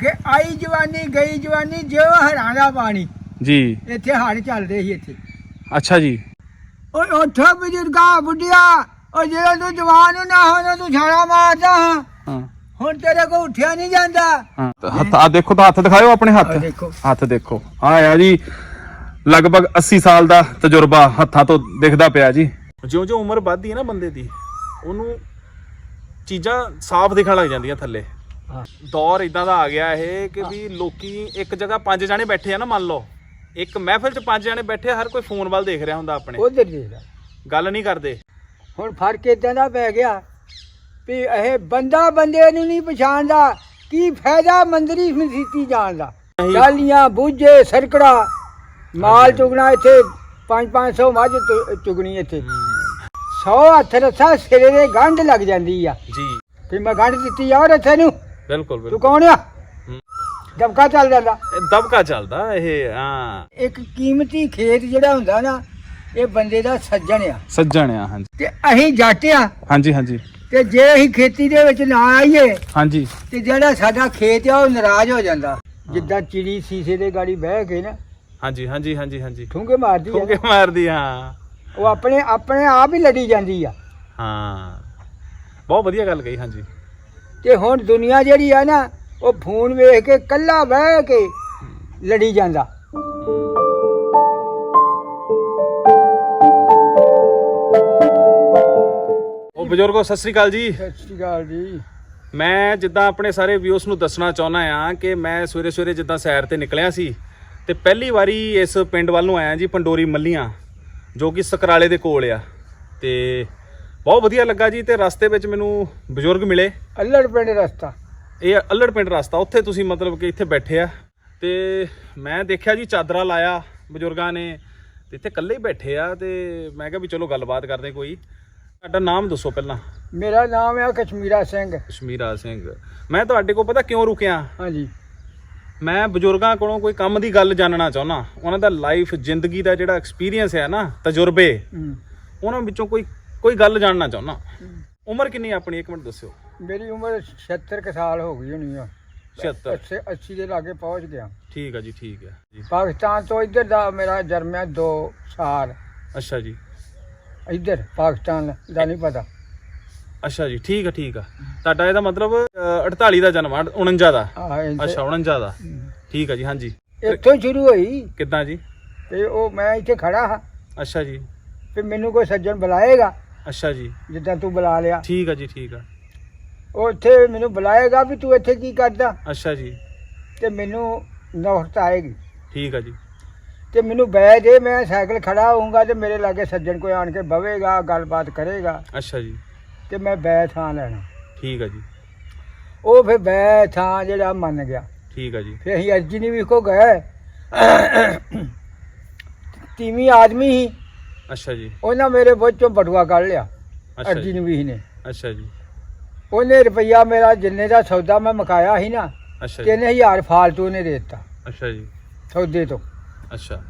ਕਿ ਆਈ ਜਵਾਨੀ ਗਈ ਜਵਾਨੀ ਜਿਉ ਹਰਾਂ ਦਾ ਪਾਣੀ। ਜੀ। ਇੱਥੇ ਹੜ ਚੱਲਦੇ ਸੀ ਇੱਥੇ। ਅੱਛਾ ਜੀ। ਓਏ ਉੱਠੋ ਬਜ਼ੁਰਗਾ ਬੁੱਢਿਆ। ਓ ਜਦੋਂ ਤੂੰ ਜਵਾਨ ਨਾ ਹੋਣਾ ਤੂੰ ਛਾਲਾ ਮਾਰਦਾ। ਹਾਂ। ਹਾਂ ਹੁਣ ਤੇਰੇ ਕੋ ਉੱਠਿਆ ਨਹੀਂ ਜਾਂਦਾ। ਹਾਂ। ਹੱਥ ਆ ਦੇਖੋ ਤਾਂ ਹੱਥ ਦਿਖਾਓ ਆਪਣੇ ਹੱਥ। ਆਹ ਦੇਖੋ। ਹੱਥ ਦੇਖੋ। ਆ ਆ ਜੀ। ਲਗਭਗ 80 ਸਾਲ ਦਾ ਤਜਰਬਾ ਹੱਥਾਂ ਤੋਂ ਦਿਖਦਾ ਪਿਆ ਜੀ। ਜਿਉਂ-ਜਿਉਂ ਉਮਰ ਵੱਧਦੀ ਹੈ ਨਾ ਬੰਦੇ ਦੀ ਉਹਨੂੰ ਚੀਜ਼ਾਂ ਸਾਫ਼ ਦਿਖਣ ਲੱਗ ਜਾਂਦੀਆਂ ਥੱਲੇ। ਹਾਂ। ਦੌਰ ਇਦਾਂ ਦਾ ਆ ਗਿਆ ਇਹ ਕਿ ਵੀ ਲੋਕੀ ਇੱਕ ਜਗ੍ਹਾ ਪੰਜ ਜਾਣੇ ਬੈਠੇ ਆ ਨਾ ਮੰਨ ਲਓ। ਇੱਕ ਮਹਿਫਿਲ 'ਚ ਪੰਜ ਜਾਣੇ ਬੈਠੇ ਆ, ਹਰ ਕੋਈ ਫੋਨ ਵੱਲ ਦੇਖ ਰਿਹਾ ਹੁੰਦਾ ਆਪਣੇ। ਉਧਰ ਦੇਖਦਾ ਗੱਲ ਨਹੀਂ ਕਰਦੇ। ਹੁਣ ਫ਼ਰਕ ਇਦਾਂ ਦਾ ਪੈ ਗਿਆ ਵੀ ਇਹ ਬੰਦਾ ਬੰਦੇ ਨੂੰ ਨਹੀਂ ਪਛਾਣਦਾ ਕੀ ਫਾਇਦਾ ਮੰਦਰੀ ਮਸੀਤੀ ਜਾਣ ਦਾ। ਨਹੀਂ। ਚਾਲੀਆਂ ਬੂਝੇ ਸਰਕੜਾ ਮਾਲ ਚੁਗਣਾ ਇੱਥੇ 5-500 ਮੱਝ ਤੁ- ਚੁਗਣੀ ਇੱਥੇ। 100 ਹੱਥ ਰੱਸਾ ਸਿਰੇ ਦੇ ਗੰਢ ਲੱਗ ਜਾਂਦੀ ਆ। ਜੀ। ਵੀ ਮੈਂ ਗੰਢ ਦਿੱਤੀ ਆ ਰੱਸੇ ਨੂੰ ਬਿਲਕੁਲ ਤੂੰ ਬਿਲਕੁਲ। ਕੌਣ ਆ? ਹੂੰ। ਦਬਕਾ ਚੱਲ ਜਾਂਦਾ। ਇਹ ਦਬਕਾ ਚੱਲਦਾ ਇਹ ਹਾਂ। ਇੱਕ ਕੀਮਤੀ ਖੇਤ ਜਿਹੜਾ ਹੁੰਦਾ ਨਾ ਇਹ ਬੰਦੇ ਦਾ ਸੱਜਣ ਆ। ਸੱਜਣ ਆ ਹਾਂਜੀ। ਤੇ ਅਸੀਂ ਜੱਟ ਆ। ਹਾਂਜੀ ਹਾਂਜੀ। ਤੇ ਜੇ ਅਸੀਂ ਖੇਤੀ ਦੇ ਵਿੱਚ ਨਾ ਆਈਏ ਹਾਂਜੀ। ਤੇ ਜਿਹੜਾ ਸਾਡਾ ਖੇਤ ਆ ਉਹ ਨਾਰਾਜ਼ ਹੋ ਜਾਂਦਾ। ਜਿੱਦਾਂ ਚਿੜੀ ਸੀਸੇ ਦੇ ਗਾੜੀ ਬਹਿ ਕੇ ਨਾ ਹਾਂਜੀ ਹਾਂਜੀ ਹਾਂਜੀ ਹਾਂਜੀ। ਠੁੰਗੇ ਮਾਰਦੀ ਆ ਠੋਕੇ ਮਾਰਦੀ ਹਾਂ। ਉਹ ਆਪਣੇ ਆਪਣੇ ਆਪ ਹੀ ਲੜੀ ਜਾਂਦੀ ਆ। ਹਾਂ। ਬਹੁਤ ਵਧੀਆ ਗੱਲ ਕਹੀ ਹਾਂਜੀ। ਤੇ ਹੁਣ ਦੁਨੀਆ ਜਿਹੜੀ ਆ ਨਾ ਉਹ ਫੋਨ ਵੇਖ ਕੇ ਕੱਲਾ ਬਹਿ ਕੇ ਲੜੀ ਜਾਂਦਾ। ਉਹ ਬਜ਼ੁਰਗੋ ਸਤਿ ਸ੍ਰੀ ਅਕਾਲ ਜੀ। ਸਤਿ ਸ਼੍ਰੀ ਅਕਾਲ ਜੀ। ਮੈਂ ਜਿੱਦਾਂ ਆਪਣੇ ਸਾਰੇ ਵਿਊਸ ਨੂੰ ਦੱਸਣਾ ਚਾਹੁੰਦਾ ਆ ਕਿ ਮੈਂ ਸਵੇਰੇ ਸਵੇਰੇ ਜਿੱਦਾਂ ਸੈਰ ਤੇ ਨਿਕਲਿਆ ਸੀ ਤੇ ਪਹਿਲੀ ਵਾਰੀ ਇਸ ਪਿੰਡ ਵੱਲ ਨੂੰ ਆਇਆ ਜੀ ਪੰਡੋਰੀ ਮੱਲੀਆਂ ਜੋ ਕਿ ਸਕਰਾਲੇ ਦੇ ਕੋਲ ਆ। ਤੇ ਬਹੁਤ ਵਧੀਆ ਲੱਗਾ ਜੀ ਤੇ ਰਸਤੇ ਵਿੱਚ ਮੈਨੂੰ ਬਜ਼ੁਰਗ ਮਿਲੇ। ਅੱਲੜ ਪਿੰਡ ਰਸਤਾ। ਇਹ ਅਲੜ ਪਿੰਡ ਰਸਤਾ ਉੱਥੇ ਤੁਸੀਂ ਮਤਲਬ ਕਿ ਇੱਥੇ ਬੈਠੇ ਆ। ਤੇ ਮੈਂ ਦੇਖਿਆ ਜੀ ਚਾਦਰਾ ਲਾਇਆ ਬਜ਼ੁਰਗਾਂ ਨੇ ਤੇ ਇੱਥੇ ਇਕੱਲੇ ਹੀ ਬੈਠੇ ਆ ਤੇ ਮੈਂ ਕਿਹਾ ਵੀ ਚਲੋ ਗੱਲਬਾਤ ਕਰਦੇ ਕੋਈ। ਤੁਹਾਡਾ ਨਾਮ ਦੱਸੋ ਪਹਿਲਾਂ। ਮੇਰਾ ਨਾਮ ਆ ਕਸ਼ਮੀਰਾ ਸਿੰਘ। ਕਸ਼ਮੀਰਾ ਸਿੰਘ। ਮੈਂ ਤੁਹਾਡੇ ਕੋਲ ਪਤਾ ਕਿਉਂ ਰੁਕਿਆ? ਹਾਂਜੀ। ਮੈਂ ਬਜ਼ੁਰਗਾਂ ਕੋਲੋਂ ਕੋਈ ਕੰਮ ਦੀ ਗੱਲ ਜਾਣਨਾ ਚਾਹੁੰਦਾ। ਉਹਨਾਂ ਦਾ ਲਾਈਫ ਜ਼ਿੰਦਗੀ ਦਾ ਜਿਹੜਾ ਐਕਸਪੀਰੀਅੰਸ ਹੈ ਨਾ ਤਜਰਬੇ। ਉਹਨਾਂ ਵਿੱਚੋਂ ਕੋਈ ਕੋਈ ਗੱਲ ਜਾਣਨਾ ਚਾਹੁੰਦਾ। ਉਮਰ ਕਿੰਨੀ ਆਪਣੀ? ਇੱਕ ਮਿੰਟ ਦੱਸਿਓ। ਮੇਰੀ ਉਮਰ 76 ਕੁ ਸਾਲ ਹੋ ਗਈ ਹੋਣੀ ਆ। 76 80 80 ਦੇ ਲਾਗੇ ਪਹੁੰਚ ਗਿਆ। ਠੀਕ ਹੈ ਜੀ ਠੀਕ ਹੈ ਜੀ ਪਾਕਿਸਤਾਨ ਤੋਂ ਇੱਧਰ ਦਾ ਮੇਰਾ ਜਨਮ ਹੈ 2 ਸਾਲ। ਅੱਛਾ ਜੀ। ਇੱਧਰ ਪਾਕਿਸਤਾਨ ਦਾ ਨਹੀਂ ਪਤਾ। ਅੱਛਾ ਜੀ ਠੀਕ ਹੈ ਠੀਕ ਆ। ਤੁਹਾਡਾ ਇਹਦਾ ਮਤਲਬ ਅ, 48 ਦਾ ਜਨਮ ਆ 49 ਦਾ। ਅੱਛਾ 49 ਦਾ। ਠੀਕ ਆ ਜੀ ਹਾਂਜੀ। ਇੱਥੋਂ ਸ਼ੁਰੂ ਹੋਈ। ਕਿੱਦਾਂ ਜੀ? ਤੇ ਉਹ ਮੈਂ ਇੱਥੇ ਖੜਾ ਹਾਂ। ਅੱਛਾ ਜੀ। ਤੇ ਮੈਨੂੰ ਕੋਈ ਸੱਜਣ ਬੁਲਾਏਗਾ। ਅੱਛਾ ਜੀ। ਜਿੱਦਾਂ ਤੂੰ ਬੁਲਾ ਲਿਆ। ਠੀਕ ਆ ਜੀ ਠੀਕ ਆ। ਉਹ ਇੱਥੇ ਮੈਨੂੰ ਬੁਲਾਏਗਾ ਵੀ ਤੂੰ ਇੱਥੇ ਕੀ ਕਰਦਾ। ਅੱਛਾ ਜੀ। ਤੇ ਮੈਨੂੰ ਨੌਬਤ ਆਏਗੀ। ਠੀਕ ਆ ਜੀ। ਤੇ ਮੈਨੂੰ ਬੈ ਦੇ ਮੈਂ ਸਾਈਕਲ ਖੜਾ ਹੋਊਂਗਾ ਤੇ ਮੇਰੇ ਲਾਗੇ ਸੱਜਣ ਕੋਈ ਆਣ ਕੇ ਬਵੇਗਾ ਗੱਲਬਾਤ ਕਰੇਗਾ। ਅੱਛਾ ਜੀ। ਤੇ ਮੈਂ ਬੈ ਥਾਂ ਲੈਣਾ। ਠੀਕ ਆ ਜੀ। ਉਹ ਫਿਰ ਬੈ ਥਾਂ ਜਿਹੜਾ ਮੰਨ ਗਿਆ। ਠੀਕ ਆ ਜੀ। ਫਿਰ ਅਸੀਂ ਅਰਜੀ ਨਹੀਂ ਵੀ ਕੋ ਗਏ। ਤੀਵੀਂ ਆਦਮੀ ਸੀ। ਅੱਛਾ ਜੀ। ਉਹਨਾਂ ਮੇਰੇ ਬੋਝ ਚੋਂ ਬਟੂਆ ਕੱਢ ਲਿਆ ਅੱਛਾ ਅਰਜੀ ਜੀ। ਨੇ। ਅੱਛਾ ਜੀ। ਉਹਨੇ ਰੁਪਈਆ ਮੇਰਾ ਜਿੰਨੇ ਦਾ ਸੌਦਾ ਮੈਂ ਮਕਾਇਆ ਸੀ ਨਾ ਅੱਛਾ ਜੀ। 3000 ਫਾਲਤੂ ਨੇ ਦੇ ਦਿੱਤਾ। ਅੱਛਾ ਜੀ। ਸੌਦੇ ਤੋਂ। ਅੱਛਾ।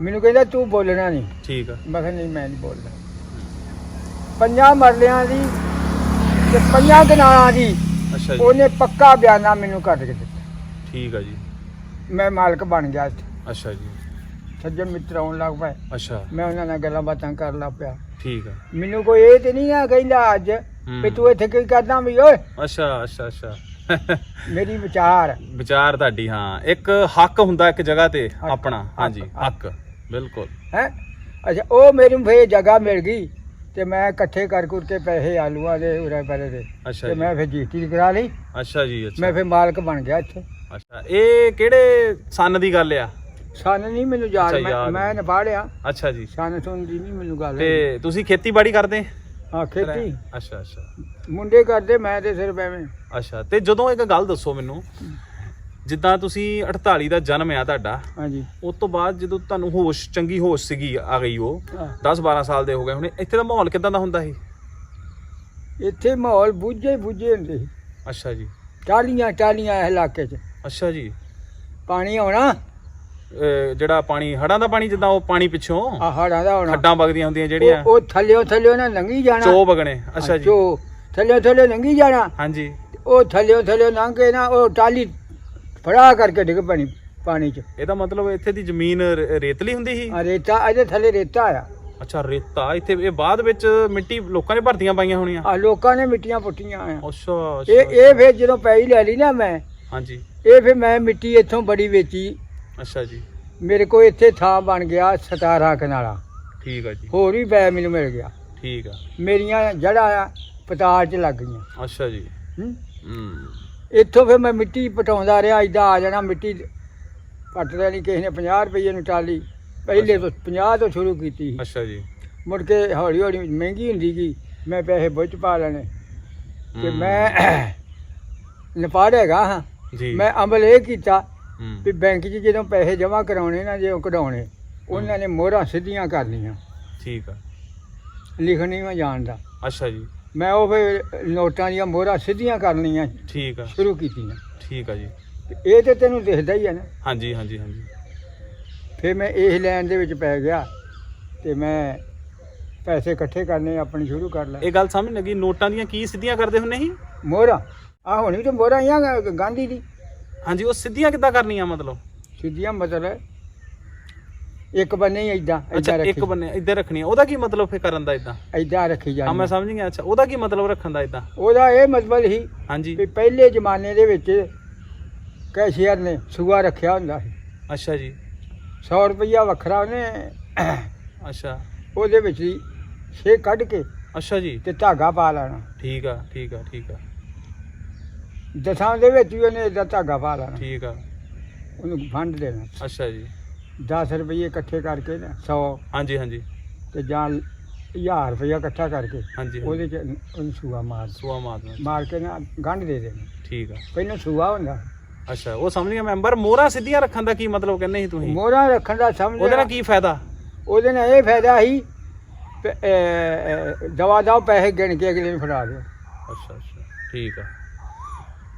ਮੈਨੂੰ ਕਹਿੰਦਾ ਤੂੰ ਬੋਲਣਾ ਨਹੀਂ। ਠੀਕ ਆ। ਮੈਂ ਕਿਹਾ ਨਹੀਂ ਮੈਂ ਨਹੀਂ ਬੋਲਦਾ। ਪੰਜਾਂ ਮਰਲਿਆਂ ਦੀ ਤੇ ਪੰਜਾਂ ਕਨਾਲਾਂ ਦੀ ਅੱਛਾ ਜੀ। ਉਹਨੇ ਪੱਕਾ ਬਿਆਨਾ ਮੈਨੂੰ ਕੱਢ ਕੇ ਦਿੱਤਾ। ਠੀਕ ਆ ਜੀ। ਮੈਂ ਮਾਲਕ ਬਣ ਗਿਆ ਇੱਥੇ। ਅੱਛਾ ਜੀ। ਸੱਜਣ ਮਿੱਤਰ ਆਉਣ ਲੱਗ ਪਏ। ਅੱਛਾ। ਮੈਂ ਉਹਨਾਂ ਨਾਲ ਗੱਲਾਂ ਬਾਤਾਂ ਕਰਨ ਲੱਗ ਪਿਆ। ਠੀਕ ਆ। ਮੈਨੂੰ ਕੋਈ ਇਹ ਤੇ ਨਹੀਂ ਆ ਕਹਿੰਦਾ ਅੱਜ। ਵੀ ਤੂੰ ਇੱਥੇ ਕੀ ਕਰਦਾ ਵੀ ਓਏ। ਅੱਛਾ ਅੱਛਾ ਅੱਛਾ। ਮੇਰੀ ਵਿਚਾਰ। ਵਿਚਾਰ ਤੁਹਾਡੀ ਹਾਂ। ਇੱਕ ਹੱਕ ਹੁੰਦਾ ਇੱਕ ਜਗ੍ਹਾ ਤੇ ਆਪਣਾ। ਹਾਂਜੀ ਹੱਕ, ਬਿਲਕੁਲ। ਹੈ? ਅੱਛਾ ਉਹ ਮੈਨੂੰ ਫੇਰ ਜਗ੍ਹਾ ਮਿਲ ਗਈ ਤੇ ਮੈਂ ਇਕੱਠੇ ਕਰ ਕੁਰ ਕੇ ਪੈਸੇ ਆਲੂਆਂ ਦੇ ਉਰੇ ਪਰੇ ਦੇ। ਤੇ ਮੈਂ ਫਿਰ ਜੀਤੀ ਕਰਾ ਲਈ। ਅੱਛਾ ਜੀ ਅੱਛਾ। ਮੈਂ ਫਿਰ ਮਾਲਕ ਬਣ ਗਿਆ ਇੱਥੇ। ਅੱਛਾ ਇਹ ਕਿਹੜੇ ਸੰਨ ਦੀ ਗੱਲ ਆ? ਸਨ ਨਹੀਂ ਮੈਨੂੰ ਯਾਦ ਅੱਛਾ, ਮੈਂ ਯਾਦ। ਮੈਂ ਅੱਛਾ ਜੀ। ਸਨ ਸੁਣ ਦੀ ਨਹੀਂ ਮੈਨੂੰ ਗੱਲ। ਤੇ ਤੁਸੀਂ ਖੇਤੀਬਾੜੀ ਕਰਦੇ? ਹਾਂ ਖੇਤੀ। ਅੱਛਾ ਅੱਛਾ। ਮੁੰਡੇ ਕਰਦੇ ਮੈਂ ਤੇ ਸਿਰਫ ਐਵੇਂ। ਅੱਛਾ ਤੇ ਜਦੋਂ ਇੱਕ ਗੱਲ ਦੱਸੋ ਮੈਨੂੰ। ਜਿੱਦਾਂ ਤੁਸੀਂ 48 ਦਾ ਜਨਮ ਆ ਤੁਹਾਡਾ ਹਾਂਜੀ। ਉਸ ਤੋਂ ਬਾਅਦ ਜਦੋਂ ਤੁਹਾਨੂੰ ਹੋਸ਼ ਚੰਗੀ ਹੋਸ਼ ਸੀਗੀ ਆ ਗਈ ਉਹ ਹਾਂ। 10 12 ਸਾਲ ਦੇ ਹੋ ਗਏ ਹੁਣ ਇੱਥੇ ਦਾ ਮਾਹੌਲ ਕਿਦਾਂ ਦਾ ਹੁੰਦਾ ਸੀ? ਇੱਥੇ ਮਾਹੌਲ ਬੁੱਝੇ ਬੁੱਝੇ ਹੁੰਦੇ ਸੀ। ਅੱਛਾ ਜੀ। ਟਾਲੀਆਂ ਟਾਲੀਆਂ ਇਲਾਕੇ 'ਚ। ਅੱਛਾ ਜੀ। ਪਾਣੀ ਆਉਣਾ ਜਿਹੜਾ ਪਾਣੀ ਹੜਾਂ ਦਾ ਪਾਣੀ ਜਿੱਦਾਂ ਉਹ ਪਾਣੀ ਪਿੱਛੋਂ ਆ ਹੜਾਂ ਦਾ ਆਉਣਾ ਖੱਡਾਂ ਵਗਦੀਆਂ ਹੁੰਦੀਆਂ ਜਿਹੜੀਆਂ। ਉਹ- ਥੱਲਿਓ ਥੱਲਿਓ ਨਾ ਲੰਘੀ ਜਾਣਾ। ਚੋ ਵਗਣੇ ਅੱਛਾ ਜੀ। ਚੋ ਥੱਲਿਓ ਥੱਲਿਓ ਲੰਘੀ ਜਾਣਾ। ਹਾਂਜੀ। ਉਹ ਥੱਲਿਓ ਥੱਲਿਓ ਲੰਘ ਕੇ ਨਾ ਉਹ ਟਾਲੀ ਫੜਾ ਕਰਕੇ ਡਿੱਗ ਪਣੀ ਪਾਣੀ 'ਚ। ਇਹਦਾ ਮਤਲਬ ਇੱਥੇ ਦੀ ਜ਼ਮੀਨ ਰੇਤਲੀ ਹੁੰਦੀ ਸੀ? ਆ ਰੇਤਾ ਇਹਦੇ ਥੱਲੇ ਰੇਤਾ ਆ। ਅੱਛਾ ਰੇਤਾ। ਇੱਥੇ ਇਹ ਬਾਅਦ ਵਿੱਚ ਮਿੱਟੀ ਲੋਕਾਂ ਨੇ ਭਰਤੀਆਂ ਪਾਈਆਂ ਹੋਣੀਆਂ? ਆ ਲੋਕਾਂ ਨੇ ਮਿੱਟੀਆਂ ਪੁੱਟੀਆਂ ਆ। ਅੱਛਾ ਇਹ ਇਹ ਫਿਰ ਜਦੋਂ ਪੈਈ ਲੈ ਲਈ ਨਾ ਮੈਂ ਹਾਂਜੀ। ਇਹ ਫਿਰ ਮੈਂ ਮਿੱਟੀ ਇੱਥੋਂ ਬੜੀ ਵੇਚੀ। ਅੱਛਾ ਜੀ। ਮੇਰੇ ਕੋਲ ਇੱਥੇ ਥਾਂ ਬਣ ਗਿਆ 17 ਕਨਾਲਾ ਠੀਕ ਆ ਜੀ। ਹੋਰ ਵੀ ਪੈ ਮੈਨੂੰ ਮਿਲ ਗਿਆ। ਠੀਕ ਆ। ਮੇਰੀਆਂ ਜੜ੍ਹਾਂ ਆ ਪਤਾਲ 'ਚ ਲੱਗ ਗਈਆਂ। ਅੱਛਾ ਜੀ। ਹੂੰ। ਹੂੰ। ਇੱਥੋਂ ਫਿਰ ਮੈਂ ਮਿੱਟੀ ਪਟਾਉਂਦਾ ਰਿਹਾ ਇਦਾਂ ਆ ਜਾਣਾ ਮਿੱਟੀ ਪੱਟ ਲੈਣੀ ਕਿਸੇ ਨੇ 50 ਰੁਪਏ ਨੂੰ ਟਾਲੀ। ਪਹਿਲੇ ਤੋਂ 50 ਤੋਂ ਸ਼ੁਰੂ ਕੀਤੀ ਸੀ। ਅੱਛਾ ਜੀ। ਮੁੜ ਕੇ ਹੌਲੀ ਹੌਲੀ ਮਹਿੰਗੀ ਹੁੰਦੀ ਗਈ ਮੈਂ ਪੈਸੇ ਬੁੱਝ ਪਾ ਲੈਣੇ। ਤੇ ਹੂੰ। ਮੈਂ ਨਪਾੜ ਹੈਗਾ ਹਾਂ। ਜੀ। ਮੈਂ ਅਮਲ ਇਹ ਕੀਤਾ। ਵੀ ਬੈਂਕ 'ਚ ਜਦੋਂ ਪੈਸੇ ਜਮ੍ਹਾਂ ਕਰਾਉਣੇ ਨਾ ਜੇ ਉਹ ਕਢਾਉਣੇ ਉਹਨਾਂ ਨੇ ਮੋਹਰਾਂ ਸਿੱਧੀਆਂ ਕਰਨੀਆਂ ਠੀਕ ਆ। ਲਿਖਣ ਮੈਂ ਜਾਣਦਾ ਅੱਛਾ ਜੀ। ਮੈਂ ਉਹ ਫਿਰ ਨੋਟਾਂ ਦੀਆਂ ਮੋਹਰਾਂ ਸਿੱਧੀਆਂ ਕਰਨੀਆਂ ਠੀਕ ਆ। ਸ਼ੁਰੂ ਕੀਤੀਆਂ। ਠੀਕ ਆ ਜੀ। ਇਹ ਤੇ ਤੈਨੂੰ ਦਿਖਦਾ ਹੀ ਹੈ ਨਾ। ਹਾਂਜੀ ਹਾਂਜੀ ਹਾਂਜੀ। ਫਿਰ ਮੈਂ ਇਸ ਲਾਈਨ ਦੇ ਵਿੱਚ ਪੈ ਗਿਆ ਤੇ ਮੈਂ ਪੈਸੇ ਇਕੱਠੇ ਕਰਨੇ ਆਪਣੀ ਸ਼ੁਰੂ ਕਰ ਲੈ। ਇਹ ਗੱਲ ਸਮਝ ਲੱਗੀ? ਨੋਟਾਂ ਦੀਆਂ ਕੀ ਸਿੱਧੀਆਂ ਕਰਦੇ ਹੁੰਦੇ ਸੀ? ਮੋਹਰਾਂ? ਆ ਹੋਣੀ ਤੇ ਮੋਹਰਾਂ ਆ ਗਾਂਧੀ ਦੀ। ਹਾਂਜੀ ਉਹ ਸਿੱਧੀਆਂ ਕਿੱਦਾਂ ਕਰਨੀਆਂ ਮਤਲਬ? ਸਿੱਧੀਆਂ ਮਤਲਬ ਇੱਕ ਬੰਨੇ ਹੀ ਏਦਾਂ ਅੱਛਾ ਏਦਾਂ ਇੱਕ ਰੱਖੀ। ਬੰਨੇ ਇੱਧਰ ਰੱਖਣੀਆਂ ਉਹਦਾ ਕੀ ਮਤਲਬ ਫੇ ਕਰਨ ਦਾ ਇਦਾਂ ਏਦਾਂ ਰੱਖੀ ਹਾਂ ਮੈਂ ਜਾਂਦੀ ਸਮਝ ਗਿਆ। ਅੱਛਾ ਉਹਦਾ ਕੀ ਮਤਲਬ ਰੱਖਣ ਦਾ ਇਦਾਂ ਉਹਦਾ ਇਹ ਮਤਲਬ ਹੀ ਹਾਂਜੀ। ਵੀ ਪਹਿਲੇ ਜ਼ਮਾਨੇ ਦੇ ਵਿੱਚ ਕੈਸ਼ੀਅਰ ਨੇ ਸੂਆ ਰੱਖਿਆ ਹੁੰਦਾ ਸੀ। ਅੱਛਾ ਜੀ। 100 ਰੁਪਈਆ ਵੱਖਰਾ ਉਹਨੇ ਅੱਛਾ। ਉਹਦੇ ਵਿੱਚ ਹੀ ਛੇ ਕੱਢ ਕੇ ਅੱਛਾ ਜੀ। ਤੇ ਧਾਗਾ ਪਾ ਲੈਣਾ। ਠੀਕ ਆ ਠੀਕ ਆ ਠੀਕ ਆ। ਦਸਾਂ ਦੇ ਵਿੱਚ ਵੀ ਉਹਨੇ ਏਦਾਂ ਧਾਗਾ ਪਾ ਲੈਣਾ। ਠੀਕ ਆ। ਉਹਨੂੰ ਫੰਡ ਦੇਣਾ। ਅੱਛਾ ਜੀ। 10 ਰੁਪਏ ਇਕੱਠੇ ਕਰਕੇ ਨਾ 100 ਹਾਂਜੀ ਹਾਂਜੀ। ਤੇ ਜਾਂ 1000 ਰੁਪਇਆ ਇਕੱਠਾ ਕਰਕੇ ਹਾਂਜੀ ਉਹਦੇ ਚ ਉਹਨੂੰ ਸੂਆ ਮਾਰ ਸੁਆ ਮਾਰਨਾ ਮਾਰ ਕੇ ਨਾ ਗੰਢ ਦੇ ਦੇਣੀ। ਠੀਕ ਆ। ਪਹਿਲਾਂ ਸੂਆ ਹੁੰਦਾ। ਅੱਛਾ ਉਹ ਸਮਝ ਗਿਆ ਮੈਂਬਰ। ਮੋਹਰਾਂ ਸਿੱਧੀਆਂ ਰੱਖਣ ਦਾ ਕੀ ਮਤਲਬ ਕਹਿੰਦੇ ਸੀ ਤੁਸੀਂ? ਮੋਹਰਾਂ ਰੱਖਣ ਦਾ ਸਮਝ ਉਹਦੇ ਨਾਲ ਕੀ ਫਾਇਦਾ? ਉਹਦੇ ਨਾਲ ਇਹ ਫਾਇਦਾ ਸੀ ਦਵਾ ਦਵਾ ਪੈਸੇ ਗਿਣ ਕੇ ਅਗਲੇ ਨੂੰ ਫੜਾ ਦਿਓ। ਅੱਛਾ ਅੱਛਾ। ਠੀਕ ਆ।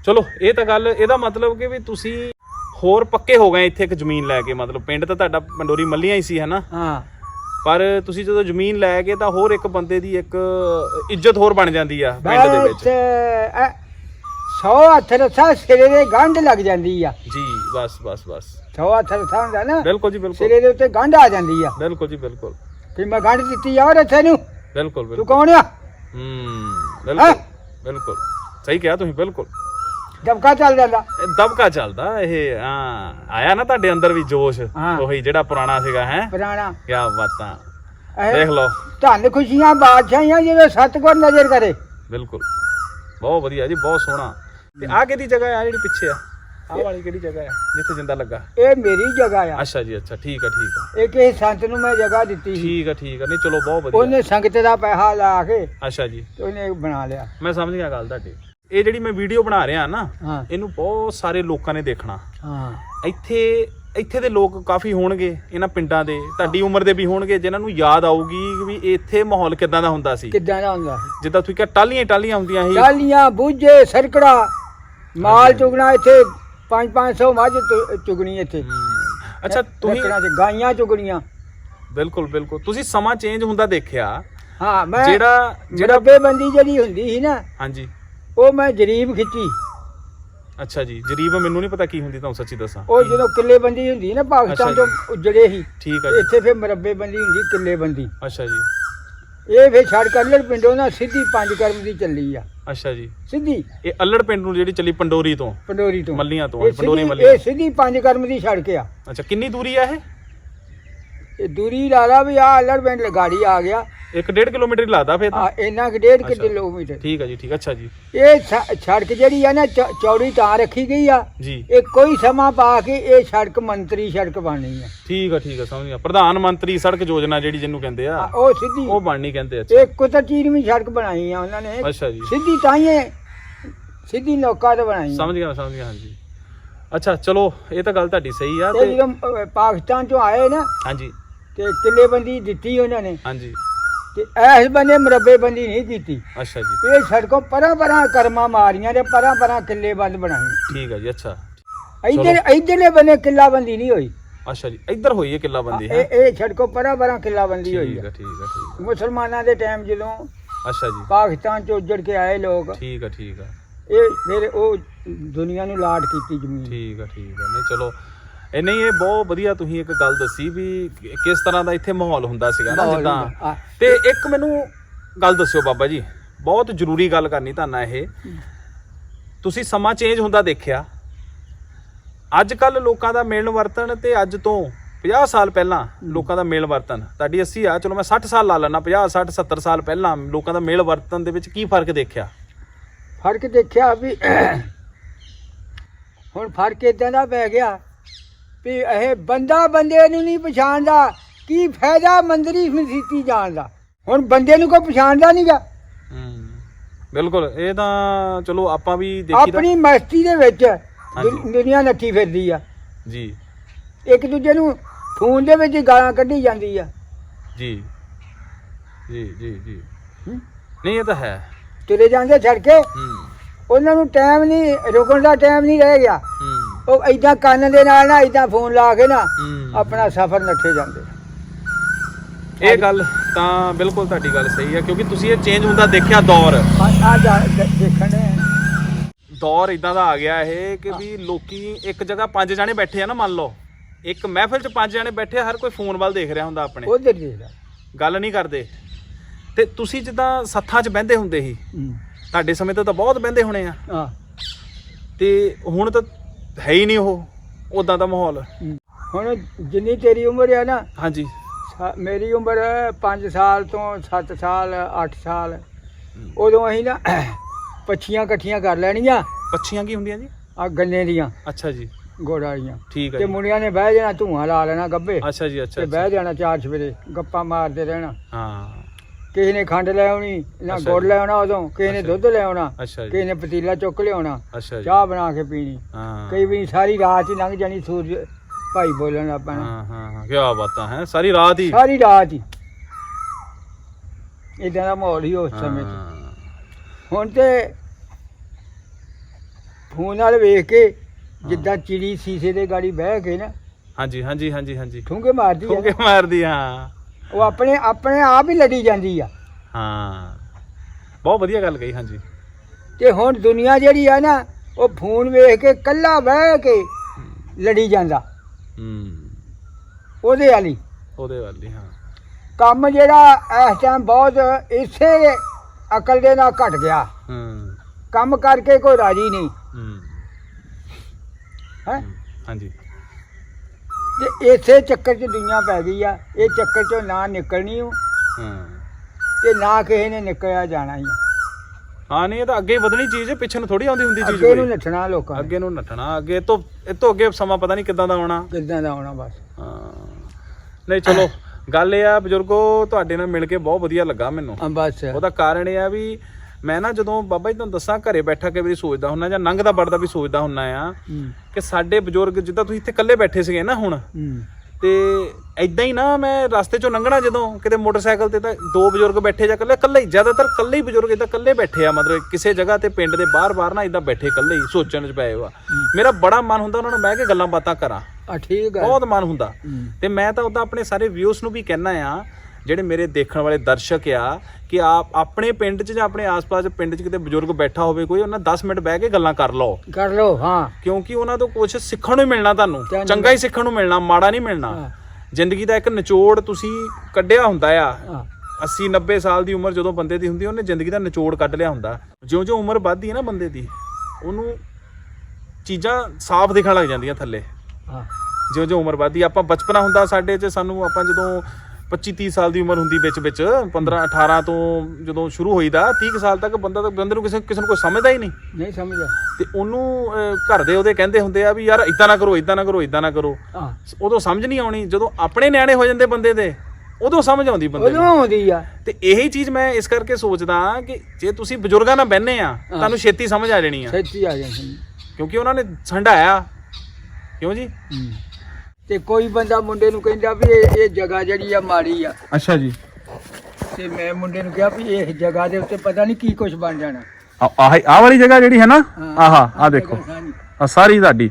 ਚਲੋ ਇਹ ਤਾਂ ਗੱਲ ਇਹਦਾ ਮਤਲਬ ਕਿ ਵੀ ਤੁਸੀਂ ਹੋਰ ਪੱਕੇ ਹੋ ਗਏ ਇੱਥੇ ਇੱਕ ਜ਼ਮੀਨ ਲੈ ਕੇ ਮਤਲਬ ਪਿੰਡ ਤਾਂ ਤੁਹਾਡਾ ਪੰਡੋਰੀ ਮੱਲੀਆਂ ਹੀ ਸੀ ਹਨਾ ਹਾਂ। ਪਰ ਤੁਸੀਂ ਜਦੋਂ ਜ਼ਮੀਨ ਲੈ ਕੇ ਤਾਂ ਹੋਰ ਇੱਕ ਬੰਦੇ ਦੀ ਇੱਕ ਇੱਜ਼ਤ ਹੋਰ ਬਣ ਜਾਂਦੀ ਆ ਪਿੰਡ ਦੇ ਵਿੱਚ। 100 ਹੱਥ ਰੱਸਾ ਸਿਰੇ ਦੇ ਗੰਢ ਲੱਗ ਜਾਂਦੀ ਆ। ਜੀ ਬਸ ਬਸ ਬਸ। 100 ਹੱਥ ਰੱਸਾ ਹੁੰਦਾ ਨਾ ਬਿਲਕੁਲ ਜੀ ਬਿਲਕੁਲ। ਸਿਰੇ ਦੇ ਉੱਤੇ ਗੰਢ ਆ ਜਾਂਦੀ ਆ। ਬਿਲਕੁਲ ਜੀ ਬਿਲਕੁਲ। ਫਿਰ ਮੈਂ ਗੰਢ ਦਿੱਤੀ ਆ ਰੱਸੇ ਨੂੰ। ਬਿਲਕੁਲ ਤੂੰ ਬਿਲਕੁਲ ਕੌਣ ਆ? ਹੂੰ ਬਿਲਕੁਲ ਬਿਲਕੁਲ। ਸਹੀ ਕਿਹਾ ਤੁਸੀਂ ਬਿਲਕੁਲ। ਦਬਕਾ ਚੱਲ ਜਾਂਦਾ। ਦਬਕਾ ਚੱਲਦਾ ਇਹ ਹਾਂ। ਆਇਆ ਨਾ ਤੁਹਾਡੇ ਅੰਦਰ ਵੀ ਜੋਸ਼ ਹਾਂ। ਉਹੀ ਜਿਹੜਾ ਪੁਰਾਣਾ ਸੀਗਾ ਹੈ? ਪੁਰਾਣਾ। ਕੀ ਬਾਤਾਂ। ਇਹ ਦੇਖ ਲਓ। ਧੰਨ ਖੁਸ਼ੀਆਂ ਬਾਦਸ਼ਾਹੀਆਂ ਜਦੋਂ ਸਤਗੁਰ ਨਜ਼ਰ ਕਰੇ। ਬਿਲਕੁਲ। ਬਹੁਤ ਵਧੀਆ ਜੀ ਬਹੁਤ ਸੋਹਣਾ। ਤੇ ਆਹ ਕਿਹਦੀ ਜਗ੍ਹਾ ਆ ਜਿਹੜੀ ਪਿੱਛੇ ਆ? ਆਹ ਵਾਲੀ ਕਿਹੜੀ ਜਗ੍ਹਾ ਆ? ਜਿੱਥੇ ਜਿੰਦਾ ਲੱਗਾ। ਇਹ ਮੇਰੀ ਜਗ੍ਹਾ ਆ। ਅੱਛਾ ਜੀ ਅੱਛਾ। ਠੀਕ ਆ ਠੀਕ ਆ। ਇਹ ਕਿਸੇ ਸੰਤ ਨੂੰ ਮੈਂ ਜਗ੍ਹਾ ਦਿੱਤੀ ਸੀ। ਠੀਕ ਆ ਠੀਕ ਆ। ਨਹੀਂ ਚਲੋ ਬਹੁਤ ਵਧੀਆ। ਉਹਨੇ ਸੰਗਤ ਦਾ ਪੈਸਾ ਲਾ ਕੇ ਅੱਛਾ ਜੀ। ਤੇ ਉਹਨੇ ਬਣਾ ਲਿਆ। ਮੈਂ ਸਮਝ ਗਿਆ ਗੱਲ ਤੁਹਾਡੀ। ਇਹ ਜਿਹੜੀ ਮੈਂ ਵੀਡੀਓ ਬਣਾ ਰਿਹਾ ਨਾ ਹਾਂ। ਇਹਨੂੰ ਬਹੁਤ ਸਾਰੇ ਲੋਕਾਂ ਨੇ ਦੇਖਣਾ। ਹਾਂ। ਇੱਥੇ ਇੱਥੇ ਦੇ ਲੋਕ ਕਾਫੀ ਹੋਣਗੇ ਇਹਨਾਂ ਪਿੰਡਾਂ ਦੇ। ਤੁਹਾਡੀ ਉਮਰ ਦੇ ਵੀ ਹੋਣਗੇ ਜਿਨ੍ਹਾਂ ਨੂੰ ਯਾਦ ਆਊਗੀ ਵੀ ਇੱਥੇ ਮਾਹੌਲ ਕਿਦਾਂ ਦਾ ਹੁੰਦਾ ਸੀ। ਕਿੱਦਾਂ ਦਾ ਹੁੰਦਾ ਜਿੱਦਾਂ ਤੁਸੀਂ ਕਿਹਾ ਟਾਲੀਆਂ ਟਾਲੀਆਂ ਹੁੰਦੀਆਂ ਸੀ। ਟਾਲੀਆਂ ਬੂਝੇ ਸਰਕੜਾ ਮਾਲ ਚੁਗਣਾ ਇੱਥੇ 5-500 ਮੱਝ ਚੁਗਣੀ ਇੱਥੇ। ਅੱਛਾ ਤੁਸੀਂ ਗਾਈਆਂ ਚੁਗਣੀਆਂ। ਬਿਲਕੁਲ ਬਿਲਕੁਲ। ਤੁਸੀਂ ਸਮਾਂ ਚੇਂਜ ਹੁੰਦਾ ਦੇਖਿਆ। ਹਾਂ ਮੈਂ ਜਿਹੜਾ ਜਿਹੜਾ ਮੁਰੱਬੇ ਬੰਦੀ ਜਿਹੜੀ ਹੁੰਦੀ ਸੀ ਨਾ ਹਾਂਜੀ। ਉਹ ਮੈਂ ਜਰੀਬ ਖਿੱਚੀ। ਅੱਛਾ ਜੀ ਜਰੀਬ ਮੈਨੂੰ ਨਹੀਂ ਪਤਾ ਕੀ ਹੁੰਦੀ ਤੁਹਾਨੂੰ ਸੱਚੀ ਦੱਸਾਂ। ਉਹ ਜਦੋਂ ਕਿੱਲੇ ਬੰਦੀ ਹੁੰਦੀ ਨਾ ਪਾਕਿਸਤਾਨ ਤੋਂ ਉਜੜੇ ਸੀ ਠੀਕ ਜੀ। ਇੱਥੇ ਫਿਰ ਮੁਰੱਬੇ ਬੰਦੀ ਹੁੰਦੀ ਕਿੱਲੇ ਬੰਦੀ ਅੱਛਾ ਜੀ। ਇਹ ਫਿਰ ਛੜ ਕੱਲੜ ਪਿੰਡੋਂ ਨਾ ਸਿੱਧੀ ਪੰਜ ਕਰਮ ਦੀ ਚੱਲੀ ਆ। ਅੱਛਾ ਜੀ। ਸਿੱਧੀ। ਇਹ ਅੱਲੜ ਪਿੰਡ ਨੂੰ ਜਿਹੜੀ ਚੱਲੀ ਪੰਡੋਰੀ ਤੋਂ? ਪੰਡੋਰੀ ਤੋਂ। ਮੱਲੀਆਂ ਤੋਂ ਪੰਡੋਰੀ ਮੱਲੀਆਂ। ਇਹ ਸਿੱਧੀ ਪੰਜ ਕਰਮ ਦੀ ਸੜਕ ਆ। ਅੱਛਾ ਕਿੰਨੀ ਦੂਰੀ ਆ ਇਹ? ਇਹ ਦੂਰੀ ਲਾ ਲਾ ਵੀ ਆ ਅਲੜ ਪਿੰਡ ਗਾੜੀ ਆ ਗਿਆ। ਇੱਕ ਡੇਢ ਕਿਲੋਮੀਟਰ ਹੀ ਲੱਗਦਾ ਫੇਰ ਤਾਂ। ਆ ਇੰਨਾ ਕਿ ਡੇਢ ਕਿ ਅੱਛਾ। ਕਿਲੋਮੀਟਰ। ਠੀਕ ਆ ਜੀ ਠੀਕ ਅੱਛਾ ਜੀ। ਇਹ ਸ- ਸੜਕ ਜਿਹੜੀ ਆ ਨਾ ਚ- ਚੌੜੀ ਤਾਂ ਰੱਖੀ ਗਈ ਆ। ਜੀ। ਇਹ ਕੋਈ ਸਮਾਂ ਪਾ ਕੇ ਇਹ ਸੜਕ ਮੰਤਰੀ ਸੜਕ ਬਣਨੀ ਆ। ਠੀਕ ਆ ਠੀਕ ਆ ਸਮਝ ਗਿਆ। ਪ੍ਰਧਾਨ ਮੰਤਰੀ ਸੜਕ ਯੋਜਨਾ ਜਿਹੜੀ ਜਿਹਨੂੰ ਕਹਿੰਦੇ ਆ ਆ, ਉਹ ਸਿੱਧੀ। ਉਹ ਬਣਨੀ ਕਹਿੰਦੇ ਅੱਛਾ। ਇਹ ਕੁਤਰ ਚੀਰਵੀਂ ਸੜਕ ਬਣਾਈ ਆ ਉਹਨਾਂ ਨੇ। ਅੱਛਾ ਜੀ। ਸਿੱਧੀ ਤਾਂ ਹੀ ਇਹ ਸਿੱਧੀ ਲੋਕਾਂ ਤੇ ਬਣਾਈ ਆ। ਸਮਝ ਗਿਆ ਸਮਝ ਗਿਆ ਹਾਂਜੀ। ਅੱਛਾ ਚਲੋ ਇਹ ਤਾਂ ਗੱਲ ਤੁਹਾਡੀ ਸਹੀ ਆ ਤੇ ਤੇ ਜਦੋਂ ਅਹ, ਪਾਕਿਸਤਾਨ ਚੋਂ ਆਏ ਨਾ ਹਾਂਜੀ। ਤੇ ਬੰਦੀ ਦਿੱਤੀ ਉਹਨਾਂ ਨੇ। ਹਾਂਜੀ। ਤੇ ਇਸ ਬੰਨੇ ਮੁਰੱਬੇ ਬੰਦੀ ਨਹੀਂ ਕੀਤੀ। ਅੱਛਾ ਜੀ। ਇਹ ਸੜਕੋਂ ਪਰਾਂ ਪਰਾਂ ਕਰਮਾਂ ਮਾਰੀਆਂ ਤੇ ਪਰਾਂ ਪਰਾਂ ਕਿੱਲੇ ਬੰਦ ਬਣਾਏ। ਠੀਕ ਆ ਜੀ ਅੱਛਾ। ਇੱਧਰ ਇੱਧਰਲੇ ਬੰਨੇ ਕਿੱਲਾ ਬੰਦੀ ਨਹੀਂ ਹੋਈ। ਅੱਛਾ ਜੀ ਇੱਧਰ ਹੋਈ ਹੈ ਕਿੱਲਾ ਬੰਦੀ ਹੈ? ਇਹ ਇਹ ਸੜਕੋਂ ਪਰਾਂ ਪਰਾਂ ਕਿੱਲਾ ਬੰਦੀ ਹੋਈ ਠੀਕ ਆ। ਠੀਕ ਆ ਠੀਕ ਮੁਸਲਮਾਨਾਂ ਦੇ ਟਾਈਮ ਜਦੋਂ ਅੱਛਾ ਜੀ। ਪਾਕਿਸਤਾਨ ਚੋਂ ਉੱਜੜ ਕੇ ਆਏ ਲੋਕ ਠੀਕ ਆ ਠੀਕ ਆ ਇਹ ਫਿਰ ਉਹ ਦੁਨੀਆ ਨੂੰ ਲਾਟ ਕੀਤੀ ਜ਼ਮੀਨ। ਠੀਕ ਆ ਠੀਕ ਆ ਨਹੀਂ ਚਲੋ ਇਹ ਨਹੀਂ ਇਹ ਬਹੁਤ ਵਧੀਆ ਤੁਸੀਂ ਇੱਕ ਗੱਲ ਦੱਸੀ ਵੀ ਕਿ- ਕਿਸ ਤਰ੍ਹਾਂ ਦਾ ਇੱਥੇ ਮਾਹੌਲ ਹੁੰਦਾ ਸੀਗਾ ਨਾ ਮਾਹੌਲ ਜਿੱਦਾਂ ਹੁੰਦਾ। ਤੇ ਇੱਕ ਮੈਨੂੰ ਗੱਲ ਦੱਸਿਓ ਬਾਬਾ ਜੀ ਬਹੁਤ ਜ਼ਰੂਰੀ ਗੱਲ ਕਰਨੀ ਤੁਹਾਨੂੰ ਇਹ। ਤੁਸੀਂ ਸਮਾਂ ਚੇਂਜ ਹੁੰਦਾ ਦੇਖਿਆ। ਅੱਜ ਕੱਲ ਲੋਕਾਂ ਦਾ ਮਿਲਣ ਵਰਤਨ ਤੇ ਅੱਜ ਤੋਂ 50 ਸਾਲ ਪਹਿਲਾਂ ਲੋਕਾਂ ਦਾ ਮੇਲ ਵਰਤਨ ਤੁਹਾਡੀ 80 ਆ ਚਲੋ ਮੈਂ 60 ਸਾਲ ਲਾ ਲੈਣਾ 50 60 70 ਸਾਲ ਪਹਿਲਾਂ ਲੋਕਾਂ ਦਾ ਮੇਲ ਵਰਤਨ ਦੇ ਵਿੱਚ ਕੀ ਫ਼ਰਕ ਦੇਖਿਆ? ਫ਼ਰਕ ਦੇਖਿਆ ਵੀ ਹੁਣ ਫ਼ਰਕ ਇਦਾਂ ਦਾ ਪੈ ਗਿਆ ਵੀ ਇਹ ਬੰਦਾ ਬੰਦੇ ਨੂੰ ਨਹੀਂ ਪਛਾਣਦਾ ਕੀ ਫਾਇਦਾ ਮੰਦਰੀ ਮਸੀਤੀ ਜਾਣ ਦਾ? ਹੁਣ ਬੰਦੇ ਨੂੰ ਕੋਈ ਪਛਾਣਦਾ ਨਹੀਂਗਾ ਬਿਲਕੁਲ ਇਹ ਤਾਂ ਚਲੋ ਆਪਾਂ ਵੀ ਦੇਖੀ ਆਪਣੀ ਮਸਤੀ ਦੇ ਵਿੱਚ ਦੁਨੀਆ ਨੱਠੀ ਫਿਰਦੀ ਆ। ਜੀ। ਇੱਕ ਦੂਜੇ ਨੂੰ ਫੋਨ ਦੇ ਵਿੱਚ ਗਾਲਾਂ ਕੱਢੀ ਜਾਂਦੀ ਆ। ਜੀ। ਜੀ ਜੀ ਜੀ? ਨਹੀਂ ਇਹ ਤਾਂ ਹੈ। ਤੁਰੇ ਜਾਂਦੇ ਛੜਕੇ ਹੂੰ। ਉਹਨਾਂ ਨੂੰ ਟਾਈਮ ਨਹੀਂ ਰੁਕਣ ਦਾ ਟਾਈਮ ਨਹੀਂ ਰਹਿ ਗਿਆ। ਹੂੰ। ਉਹ ਐਦਾਂ ਕੰਨ ਦੇ ਨਾਲ ਨਾ ਐਦਾਂ ਫੋਨ ਲਾ ਕੇ ਨਾ ਹੂੰ। ਆਪਣਾ ਸਫ਼ਰ ਨੱਠੇ ਜਾਂਦੇ ਇਹ ਗੱਲ ਤਾਂ ਬਿਲਕੁਲ ਤੁਹਾਡੀ ਗੱਲ ਸਹੀ ਹੈ ਕਿਉਂਕਿ ਤੁਸੀਂ ਇਹ ਚੇਂਜ ਹੁੰਦਾ ਦੇਖਿਆ ਦੌਰ। ਆ ਆ ਜਾ ਦ- ਦੇਖਣ ਦੇ ਦੌਰ ਇਦਾਂ ਦਾ ਆ ਗਿਆ ਇਹ ਕਿ ਵੀ ਲੋਕੀ ਇੱਕ ਜਗ੍ਹਾ ਪੰਜ ਜਾਣੇ ਬੈਠੇ ਆ ਨਾ ਮੰਨ ਲਓ। ਇੱਕ ਮਹਿਫਿਲ 'ਚ ਪੰਜ ਜਾਣੇ ਬੈਠੇ ਆ, ਹਰ ਕੋਈ ਫੋਨ ਵੱਲ ਦੇਖ ਰਿਹਾ ਹੁੰਦਾ ਆਪਣੇ। ਉਧਰ ਦੇਖਦਾ ਗੱਲ ਨਹੀਂ ਕਰਦੇ। ਤੇ ਤੁਸੀਂ ਜਿੱਦਾਂ ਸੱਥਾਂ 'ਚ ਬਹਿੰਦੇ ਹੁੰਦੇ ਸੀ ਹੂੰ। ਤੁਹਾਡੇ ਸਮੇਂ ਤੇ ਤਾਂ ਬਹੁਤ ਬਹਿੰਦੇ ਹੋਣੇ ਆ। ਤੇ ਹੁਣ ਤਾਂ ਹੈ ਹੀ ਨਹੀਂ ਉਹ ਉਦਾਂ ਦਾ ਮਾਹੌਲ। ਹੁਣ ਜਿੰਨੀ ਤੇਰੀ ਉਮਰ ਹੈ ਨਾ ਹਾਂਜੀ। ਸਾ- ਮੇਰੀ ਉਮਰ 5 ਸਾਲ ਤੋਂ 7 ਸਾਲ 8 ਸਾਲ ਉਦੋਂ ਅਸੀਂ ਨਾ ਪੱਛੀਆਂ ਇਕੱਠੀਆਂ ਕਰ ਲੈਣੀਆਂ। ਪੱਛੀਆਂ ਕੀ ਹੁੰਦੀਆਂ ਜੀ? ਆ ਗੰਨੇ ਦੀਆਂ ਅੱਛਾ ਜੀ। ਗੋੜ ਵਾਲੀਆਂ। ਠੀਕ ਹੈ ਤੇ ਜੀ। ਮੁੰਡਿਆਂ ਨੇ ਬਹਿ ਜਾਣਾ ਧੂਆਂ ਲਾ ਲੈਣਾ ਗੱਬੇ। ਅੱਛਾ ਜੀ ਅੱਛਾ ਤੇ ਅੱਛਾ। ਬਹਿ ਜਾਣਾ ਚਾਰ ਸਵੇਰੇ ਗੱਪਾਂ ਮਾਰਦੇ ਰਹਿਣਾ। ਹਾਂ। ਕਿਸੇ ਨੇ ਖੰਡ ਲੈ ਆਉਣੀ ਨਾ ਅੱਛਾ ਗੁੜ ਜੀ। ਲੈ ਆਉਣਾ ਉਦੋਂ ਕਿਸੇ ਨੇ ਅੱਛਾ। ਦੁੱਧ ਲੈ ਆਉਣਾ ਅੱਛਾ ਜੀ। ਕਿਸੇ ਨੇ ਪਤੀਲਾ ਚੁੱਕ ਲਿਆਉਣਾ ਅੱਛਾ ਜੀ। ਚਾਹ ਬਣਾ ਕੇ ਪੀਣੀ। ਹਾਂ। ਕਈ ਵਾਰੀ ਸਾਰੀ ਰਾਤ ਹੀ ਲੰਘ ਜਾਣੀ ਸੂਰਜ ਭਾਈ ਬੋਲਣ ਲੱਗ ਪੈਣਾ। ਹਾਂ ਹਾਂ ਹਾਂ ਕੀ ਬਾਤਾਂ ਹੈ ਸਾਰੀ ਰਾਤ ਹੀ। ਸਾਰੀ ਰਾਤ ਹੀ। ਇਦਾਂ ਦਾ ਮਾਹੌਲ ਹੀ ਉਸ ਸਮੇਂ 'ਚ। ਹਾਂ। ਹੁਣ ਤੇ ਫੋਨ ਨਾਲ ਵੇਖ ਕੇ ਜਿੱਦਾਂ ਚਿੜੀ ਸੀਸੇ ਦੇ ਗਾੜੀ ਬਹਿ ਕੇ ਨਾ ਹਾਂਜੀ ਹਾਂਜੀ ਹਾਂਜੀ ਹਾਂਜੀ। ਠੁੰਗੇ ਮਾਰਦੀ ਆ। ਠੋਕੇ ਮਾਰਦੀ ਹਾਂ। ਉਹ ਆਪਣੇ ਆਪਣੇ ਆਪ ਹੀ ਲੜੀ ਜਾਂਦੀ ਆ। ਹਾਂ। ਬਹੁਤ ਵਧੀਆ ਗੱਲ ਕਹੀ ਹਾਂਜੀ। ਤੇ ਹੁਣ ਦੁਨੀਆ ਜਿਹੜੀ ਆ ਨਾ ਉਹ ਫੋਨ ਵੇਖ ਕੇ ਕੱਲਾ ਬਹਿ ਕੇ ਲੜੀ ਜਾਂਦਾ। ਹੂੰ। ਉਹਦੇ ਵਾਲੀ ਉਹਦੇ ਵੱਲ ਹੀ ਕੰਮ ਜਿਹੜਾ ਇਸ ਟਾਈਮ ਬਹੁਤ ਇਸੇ ਅਕਲ ਦੇ ਨਾਲ ਘਟ ਗਿਆ। ਹੂੰ। ਕੰਮ ਕਰਕੇ ਕੋਈ ਰਾਜੀ ਨਹੀਂ। ਹੂੰ? ਹੈ ਹਾਂਜੀ। ਤੇ ਇਸੇ ਚੱਕਰ 'ਚ ਦੁਨੀਆ ਪੈ ਗਈ ਆ। ਇਹ ਚੱਕਰ 'ਚੋਂ ਨਾ ਨਿਕਲਣੀ ਓ ਹਾਂ। ਤੇ ਨਾ ਕਿਸੇ ਨੇ ਨਿਕਲਿਆ ਜਾਣਾ ਹੀ ਆ। ਹਾਂ ਨਹੀਂ ਇਹ ਤਾਂ ਅੱਗੇ ਵਧਣੀ ਚੀਜ਼ ਹੈ ਪਿੱਛੇ ਨੂੰ ਥੋੜੀ ਆਉਂਦੀ ਹੁੰਦੀ ਚੀਜ਼ ਅੱਗੇ ਨੂੰ ਕੋਈ। ਨੱਠਣਾ ਲੋਕਾਂ ਨੇ। ਅੱਗੇ ਨੂੰ ਨੱਠਣਾ ਅੱਗੇ ਤੋਂ ਇਹ ਤੋਂ ਅੱਗੇ ਸਮਾਂ ਪਤਾ ਨਹੀਂ ਕਿੱਦਾਂ ਦਾ ਆਉਣਾ। ਕਿੱਦਾਂ ਦਾ ਆਉਣਾ ਬਸ। ਹਾਂ। ਨਹੀਂ ਚਲੋ ਗੱਲ ਇਹ ਆ ਬਜ਼ੁਰਗੋ ਤੁਹਾਡੇ ਨਾਲ ਮਿਲ ਕੇ ਬਹੁਤ ਵਧੀਆ ਲੱਗਾ ਮੈਨੂੰ। ਆ ਬਸ। ਉਹਦਾ ਕਾਰਨ ਇਹ ਆ ਵੀ ਮੈਂ ਨਾ ਜਦੋਂ ਬਾਬਾ ਜੀ ਤੁਹਾਨੂੰ ਦੱਸਾਂ ਘਰੇ ਬੈਠਾ ਕੇ ਵਾਰੀ ਸੋਚਦਾ ਹੁੰਨਾ ਜਾਂ ਲੰਘਦਾ ਵੜਦਾ ਵੀ ਸੋਚਦਾ ਹੁੰਨਾ ਆ ਕਿ ਸਾਡੇ ਬਜ਼ੁਰਗ ਜਿੱਦਾਂ ਤੁਸੀਂ ਇੱਥੇ ਇਕੱਲੇ ਬੈਠੇ ਸੀਗੇ ਨਾ ਹੁਣ ਤੇ ਐਦਾਂ ਹੀ ਨਾ ਮੈਂ ਰਸਤੇ ਚੋਂ ਲੰਘਣਾ ਜਦੋਂ ਕਿਤੇ ਮੋਟਰਸਾਈਕਲ ਤੇ ਤਾਂ ਦੋ ਬਜ਼ੁਰਗ ਬੈਠੇ ਜਾਂ ਇਕੱਲੇ ਇਕੱਲੇ ਹੀ ਜ਼ਿਆਦਾਤਰ ਇਕੱਲੇ ਹੀ ਬਜ਼ੁਰਗ ਇਦਾਂ ਇਕੱਲੇ ਬੈਠੇ ਆ ਮਤਲਬ ਕਿਸੇ ਜਗ੍ਹਾ ਤੇ ਪਿੰਡ ਦੇ ਬਾਹਰ-ਬਾਹਰ ਨਾ ਇਦਾਂ ਬੈਠੇ ਇਕੱਲੇ ਹੀ ਸੋਚਣ 'ਚ ਪਏ ਵਾ। ਮੇਰਾ ਬੜਾ ਮਨ ਹੁੰਦਾ ਉਹਨਾਂ ਨਾਲ ਬਹਿ ਕੇ ਗੱਲਾਂ ਬਾਤਾਂ ਕਰਾਂ। ਆ ਠੀਕ ਆ। ਬਹੁਤ ਮਨ ਹੁੰਦਾ। ਤੇ ਮੈਂ ਤਾਂ ਉਦਾਂ ਆਪਣੇ ਸਾਰੇ ਵਿਊਸ ਨੂੰ ਵੀ ਕਹਿਣਾ ਆ ਜਿਹੜੇ ਮੇਰੇ ਦੇਖਣ ਵਾਲੇ ਦਰਸ਼ਕ ਆ ਕਿ ਆਪ ਆਪਣੇ ਪਿੰਡ 'ਚ ਜਾਂ ਆਪਣੇ ਆਸ-ਪਾਸ ਪਿੰਡ 'ਚ ਕਿਤੇ ਬਜ਼ੁਰਗ ਬੈਠਾ ਹੋਵੇ ਕੋਈ ਉਹਨਾਂ 10 ਮਿੰਟ ਬਹਿ ਕੇ ਗੱਲਾਂ ਕਰ ਲਓ। ਕਰ ਲੋ ਹਾਂ। ਕਿਉਂਕਿ ਉਹਨਾਂ ਤੋਂ ਕੁਝ ਸਿੱਖਣ ਨੂੰ ਮਿਲਣਾ ਤੁਹਾਨੂੰ। ਚੰਗਾ ਹੀ ਸਿੱਖਣ ਨੂੰ ਮਿਲਣਾ ਮਾੜਾ ਨਹੀਂ ਮਿਲਣਾ। ਜ਼ਿੰਦਗੀ ਦਾ ਇੱਕ ਨਿਚੋੜ ਤੁਸੀਂ ਕੱਢਿਆ ਹੁੰਦਾ ਆ। ਹਾਂ। 80 90 ਸਾਲ ਦੀ ਉਮਰ ਜਦੋਂ ਬੰਦੇ ਦੀ ਹੁੰਦੀ ਉਹਨੇ ਜ਼ਿੰਦਗੀ ਦਾ ਨਿਚੋੜ ਕੱਢ ਲਿਆ ਹੁੰਦਾ। ਜਿਉਂ-ਜਿਉਂ ਉਮਰ ਵੱਧਦੀ ਹੈ ਨਾ ਬੰਦੇ ਦੀ ਉਹਨੂੰ ਚੀਜ਼ਾਂ ਸਾਫ਼ ਦਿਖਣ ਲੱਗ ਜਾਂਦੀਆਂ ਥੱਲੇ। ਹਾਂ। ਜਿਉਂ-ਜਿਉਂ ਉਮਰ ਵੱਧਦੀ ਆਪਾਂ ਬਚਪਨਾ ਹੁੰਦਾ ਸਾਡੇ 'ਚ ਸਾਨੂੰ ਆਪਾਂ ਜਦੋਂ 25 30 ਸਾਲ ਦੀ ਉਮਰ ਹੁੰਦੀ ਵਿੱਚ ਵਿੱਚ 15 18 ਤੋਂ ਜਦੋਂ ਸ਼ੁਰੂ ਹੋਈਦਾ 30 ਕੁ ਸਾਲ ਤੱਕ ਬੰਦਾ ਤਾਂ ਬੰਦੇ ਨੂੰ ਕਿਸੇ ਕਿਸੇ ਨੂੰ ਕੋਈ ਸਮਝਦਾ ਹੀ ਨਹੀਂ। ਨਹੀਂ ਸਮਝਿਆ ਤੇ ਉਹਨੂੰ ਘਰ ਦੇ ਉਹਦੇ ਕਹਿੰਦੇ ਹੁੰਦੇ ਆ ਵੀ ਯਾਰ ਇਦਾਂ ਨਾ ਕਰੋ ਇਦਾਂ ਨਾ ਕਰੋ ਇਦਾਂ ਨਾ ਕਰੋ। ਉਦੋਂ ਸਮਝ ਨਹੀਂ ਆਉਣੀ। ਜਦੋਂ ਆਪਣੇ ਨਿਆਣੇ ਹੋ ਜਾਂਦੇ ਬੰਦੇ ਦੇ ਉਦੋਂ ਸਮਝ ਆਉਂਦੀ ਬੰਦੇ ਉਦੋਂ ਨੂੰ ਆਉਂਦੀ ਆ। ਤੇ ਇਹੀ ਚੀਜ਼ ਮੈਂ ਇਸ ਕਰਕੇ ਸੋਚਦਾ ਕਿ ਜੇ ਤੁਸੀਂ ਬਜ਼ੁਰਗਾਂ ਨਾਲ ਬਹਿੰਦੇ ਆ ਤੁਹਾਨੂੰ ਛੇਤੀ ਸਮਝ ਆ ਜਾਣੀ ਆ। ਛੇਤੀ ਆ ਜਾਂਦੀ ਕਿਉਂਕਿ ਉਹਨਾਂ ਨੇ ਸੰਢਾਇਆ। ਕਿਉਂ ਜੀ? ਹੂੰ। ਤੇ ਕੋਈ ਬੰਦਾ ਮੁੰਡੇ ਨੂੰ ਕਹਿੰਦਾ ਵੀ ਇਹ ਇਹ ਜਗ੍ਹਾ ਜਿਹੜੀ ਆ ਮਾੜੀ ਆ। ਅੱਛਾ ਜੀ। ਤੇ ਮੈਂ ਮੁੰਡੇ ਨੂੰ ਕਿਹਾ ਵੀ ਇਹ ਜਗ੍ਹਾ ਦੇ ਉੱਤੇ ਪਤਾ ਨਹੀਂ ਕੀ ਕੁਝ ਬਣ ਜਾਣਾ। ਆਹ ਆਹ ਵਾਲੀ ਜਗ੍ਹਾ ਜਿਹੜੀ ਹੈ ਨਾ? ਆਹਾ ਆ ਦੇਖੋ। ਆ ਸਾਰੀ ਤੁਹਾਡੀ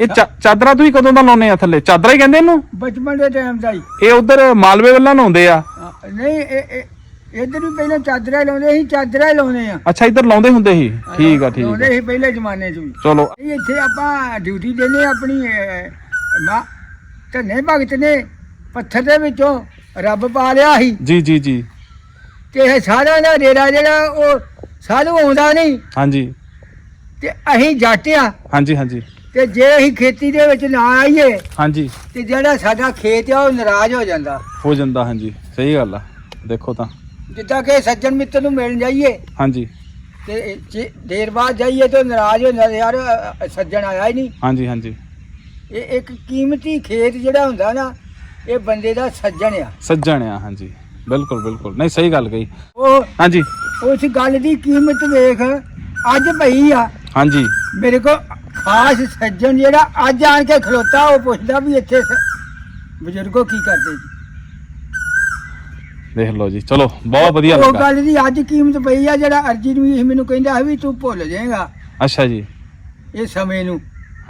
ਇਹ ਚਾ- ਚਾਦਰਾਂ ਤੁਸੀਂ ਕਦੋਂ ਦਾ ਲਾਉਨੇ ਆ ਥੱਲੇ? ਚਾਦਰਾਂ ਹੀ ਕਹਿੰਦੇ ਇਹਨੂੰ? ਬਚਪਨ ਦੇ ਟਾਈਮ ਦਾ ਹੀ। ਇਹ ਉਧਰ ਮਾਲਵੇ ਵੱਲਾਂ ਨੂੰ ਆਉਂਦੇ ਆ। ਹਾਂ, ਨਹੀਂ ਇਹ ਇਹ ਇੱਧਰ ਵੀ ਪਹਿਲਾਂ ਚਾਦਰਾਂ ਹੀ ਲਾਉਂਦੇ ਸੀ ਚਾਦਰਾਂ ਹੀ ਲਾਉਂਦੇ ਆ। ਅੱਛਾ ਇੱਧਰ ਲਾਉਂਦੇ ਹੁੰਦੇ ਸੀ। ਠੀਕ ਆ ਠੀਕ ਲਾਉਂਦੇ ਆ ਸੀ ਪਹਿਲੇ ਜ਼ਮਾਨੇ 'ਚ ਵੀ। ਚਲੋ। ਇੱਥੇ ਆਪਾਂ ਡਿਊਟੀ ਦਿੰਦੇ ਆਪਣੀ ਅਹ, ਮਾਂ ਧੰਨੇ ਭਗਤ ਨੇ ਪੱਥਰ ਦੇ ਵਿੱਚੋਂ ਰੱਬ ਪਾ ਲਿਆ ਸੀ। ਜੀ ਜੀ ਜੀ। ਤੇ ਇਹ ਸਾਰਿਆਂ ਦਾ ਡੇਰਾ ਜਿਹੜਾ ਉਹ ਸਾਧੂ ਆਉਂਦਾ ਨਹੀਂ। ਹਾਂਜੀ। ਤੇ ਅਸੀਂ ਜੱਟ ਆ ਹਾਂਜੀ ਹਾਂਜੀ। ਤੇ ਜੇ ਅਸੀਂ ਖੇਤੀ ਦੇ ਵਿੱਚ ਨਾ ਆਈਏ ਹਾਂਜੀ। ਤੇ ਜਿਹੜਾ ਸਾਡਾ ਖੇਤ ਆ ਉਹ ਨਾਰਾਜ਼ ਹੋ ਜਾਂਦਾ। ਹੋ ਜਾਂਦਾ ਹਾਂਜੀ। ਸਹੀ ਗੱਲ ਆ। ਦੇਖੋ ਤਾਂ। ਜਿੱਦਾਂ ਕਿ ਸੱਜਣ ਮਿੱਤਰ ਨੂੰ ਮਿਲਣ ਜਾਈਏ ਹਾਂਜੀ। ਤੇ ਜੇ ਦੇਰ ਬਾਅਦ ਜਾਈਏ ਤਾਂ ਨਾਰਾਜ਼ ਹੋ ਜਾਂਦਾ ਯਾਰ ਅ, ਸੱਜਣ ਆਇਆ ਹੀ ਨਹੀਂ। ਹਾਂਜੀ ਹਾਂਜੀ। ਇਹ ਇੱਕ ਕੀਮਤੀ ਖੇਤ ਜਿਹੜਾ ਹੁੰਦਾ ਨਾ ਇਹ ਬੰਦੇ ਦਾ ਸੱਜਣ ਆ। ਸੱਜਣ ਆ ਹਾਂਜੀ। ਬਿਲਕੁਲ ਬਿਲਕੁਲ। ਨਹੀਂ ਸਹੀ ਗੱਲ ਕਹੀ। ਉਹ ਹਾਂਜੀ। ਉਸ ਗੱਲ ਦੀ ਕੀਮਤ ਵੇਖ ਅੱਜ ਪਈ ਆ। ਹਾਂਜੀ। ਮੇਰੇ ਕੋ ਖਾਸ ਸੱਜਣ ਜਿਹੜਾ ਅੱਜ ਆਣ ਕੇ ਖਲੋਤਾ ਉਹ ਪੁੱਛਦਾ ਵੀ ਇੱਥੇ ਬਜ਼ੁਰਗੋ ਕੀ ਕਰਦੇ ਜੀ? ਦੇਖ ਲਓ ਜੀ। ਚਲੋ ਬਹੁਤ ਵਧੀਆ ਉਹ ਗੱਲ ਦੀ ਅੱਜ ਕੀਮਤ ਪਈ ਆ ਜਿਹੜਾ ਅਰਜੀ ਨੂੰ ਵੀ ਮੈਨੂੰ ਕਹਿੰਦਾ ਸੀ ਵੀ ਤੂੰ ਭੁੱਲ ਜਾਏਗਾ। ਅੱਛਾ ਜੀ। ਇਹ ਸਮੇਂ ਨੂੰ।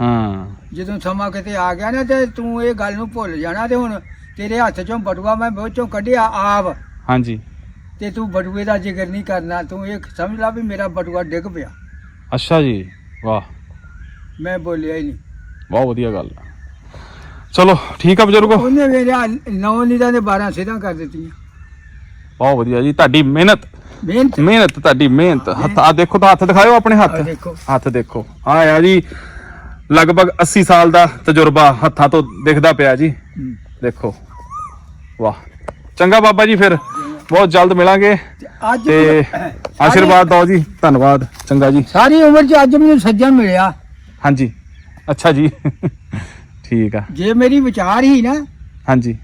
ਹਾਂ। ਜਦੋਂ ਸਮਾਂ ਕਿਤੇ ਆ ਗਿਆ ਨਾ ਤੇ ਤੂੰ ਇਹ ਗੱਲ ਨੂੰ ਭੁੱਲ ਜਾਣਾ ਤੇ ਹੁਣ ਤੇਰੇ ਹੱਥ ਚੋਂ ਬਟੂਆ ਮੈਂ ਵਿੱਚੋਂ ਕੱਢਿਆ ਆਪ। ਹਾਂਜੀ। ਤੇ ਤੂੰ ਬਟੂਏ ਦਾ ਜ਼ਿਕਰ ਨਹੀਂ ਕਰਨਾ ਤੂੰ ਇਹ ਸਮਝ ਲਾ ਵੀ ਮੇਰਾ ਬਟੂਆ ਡਿੱਗ ਪਿਆ। ਅੱਛਾ ਜੀ ਵਾਹ। ਮੈਂ ਬੋਲਿਆ ਹੀ ਨਹੀਂ। ਬਹੁਤ ਵਧੀਆ ਗੱਲ ਆ। ਚਲੋ ਠੀਕ ਆ ਬਜ਼ੁਰਗੋ। ਉਹਨੇ ਮੇਰਾ ਨੌ ਨੀਦਾਂ ਦੇ 12 ਸਿੱਧਾਂ ਕਰ ਦਿੱਤੀਆਂ। ਬਹੁਤ ਵਧੀਆ ਜੀ ਤੁਹਾਡੀ ਮਿਹਨਤ। ਮਿਹਨਤ? ਮਿਹਨਤ ਤੁਹਾਡੀ ਮਿਹਨਤ। ਹੱਥ ਆ ਦੇਖੋ ਤਾਂ ਹੱਥ ਦਿਖਾਓ ਆਪਣੇ ਹੱਥ। ਆਹ ਦੇਖੋ। ਹੱਥ ਦੇਖੋ। ਆ ਜੀ ਲਗਭਗ 80 ਸਾਲ ਦਾ ਤਜਰਬਾ ਹੱਥਾਂ ਤੋਂ ਦਿਖਦਾ ਪਿਆ ਜੀ। ਦੇਖੋ। ਵਾਹ। ਚੰਗਾ ਬਾਬਾ ਜੀ ਫਿਰ। ਬਹੁਤ ਜਲਦ ਮਿਲਾਂਗੇ। ਅੱਜ ਤੇ ਆਸ਼ੀਰਵਾਦ ਦਿਓ ਜੀ। ਧੰਨਵਾਦ। ਚੰਗਾ ਜੀ। ਸਾਰੀ ਉਮਰ ਚ ਅੱਜ ਮੈਨੂੰ ਸੱਜਣ ਮਿਲਿਆ। ਹਾਂਜੀ। ਅੱਛਾ ਜੀ। ਠੀਕ ਆ। ਜੇ ਮੇਰੀ ਵਿਚਾਰ ਹੀ ਨਾ ਹਾਂਜੀ।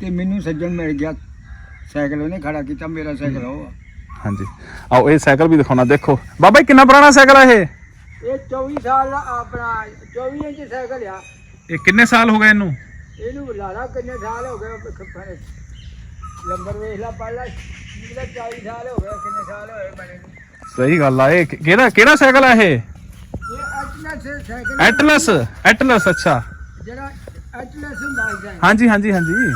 ਤੇ ਮੈਨੂੰ ਸੱਜਣ ਮਿਲ ਗਿਆ। ਸਾਈਕਲ ਉਹਨੇ ਖੜਾ ਕੀਤਾ ਮੇਰਾ ਸਾਈਕਲ ਉਹ ਆ। ਹਾਂਜੀ। ਆਓ ਇਹ ਸਾਈਕਲ ਵੀ ਦਿਖਾਉਣਾ। ਦੇਖੋ। ਬਾਬਾ ਜੀ ਕਿੰਨਾ ਪੁਰਾਣਾ ਸਾਈਕਲ ਆ ਇਹ? ਇਹ 24 ਸਾਲ ਦਾ ਆਪਣਾ 24 ਇੰਚ ਸਾਈਕਲ ਆ। ਇਹ ਕਿੰਨੇ ਸਾਲ ਹੋ ਗਏ ਇਹਨੂੰ? ਇਹਨੂੰ ਲਾਲਾ ਕਿੰਨੇ ਸਾਲ ਹੋ ਗਏ? ਲੰਬਰ ਵੇਖ ਲਾ ਪਹਿਲਾਂ। ਜਿਹੜਾ 40 ਸਾਲ ਹੋ ਗਏ ਕਿੰਨੇ ਸਾਲ ਹੋਏ ਬਣੇ ਨੂੰ। ਸਹੀ ਗੱਲ ਆ ਇਹ ਕਿਹੜਾ ਕਿਹੜਾ ਸਾਈਕਲ ਆ ਇਹ? ਐਟਲਸ ਐਟਲਸ ਐਟਲਸ ਅੱਛਾ। ਜਿਹੜਾ ਐਟਲਸ ਹੁੰਦਾ ਹੈ ਹਾਂਜੀ ਹਾਂਜੀ ਹਾਂਜੀ।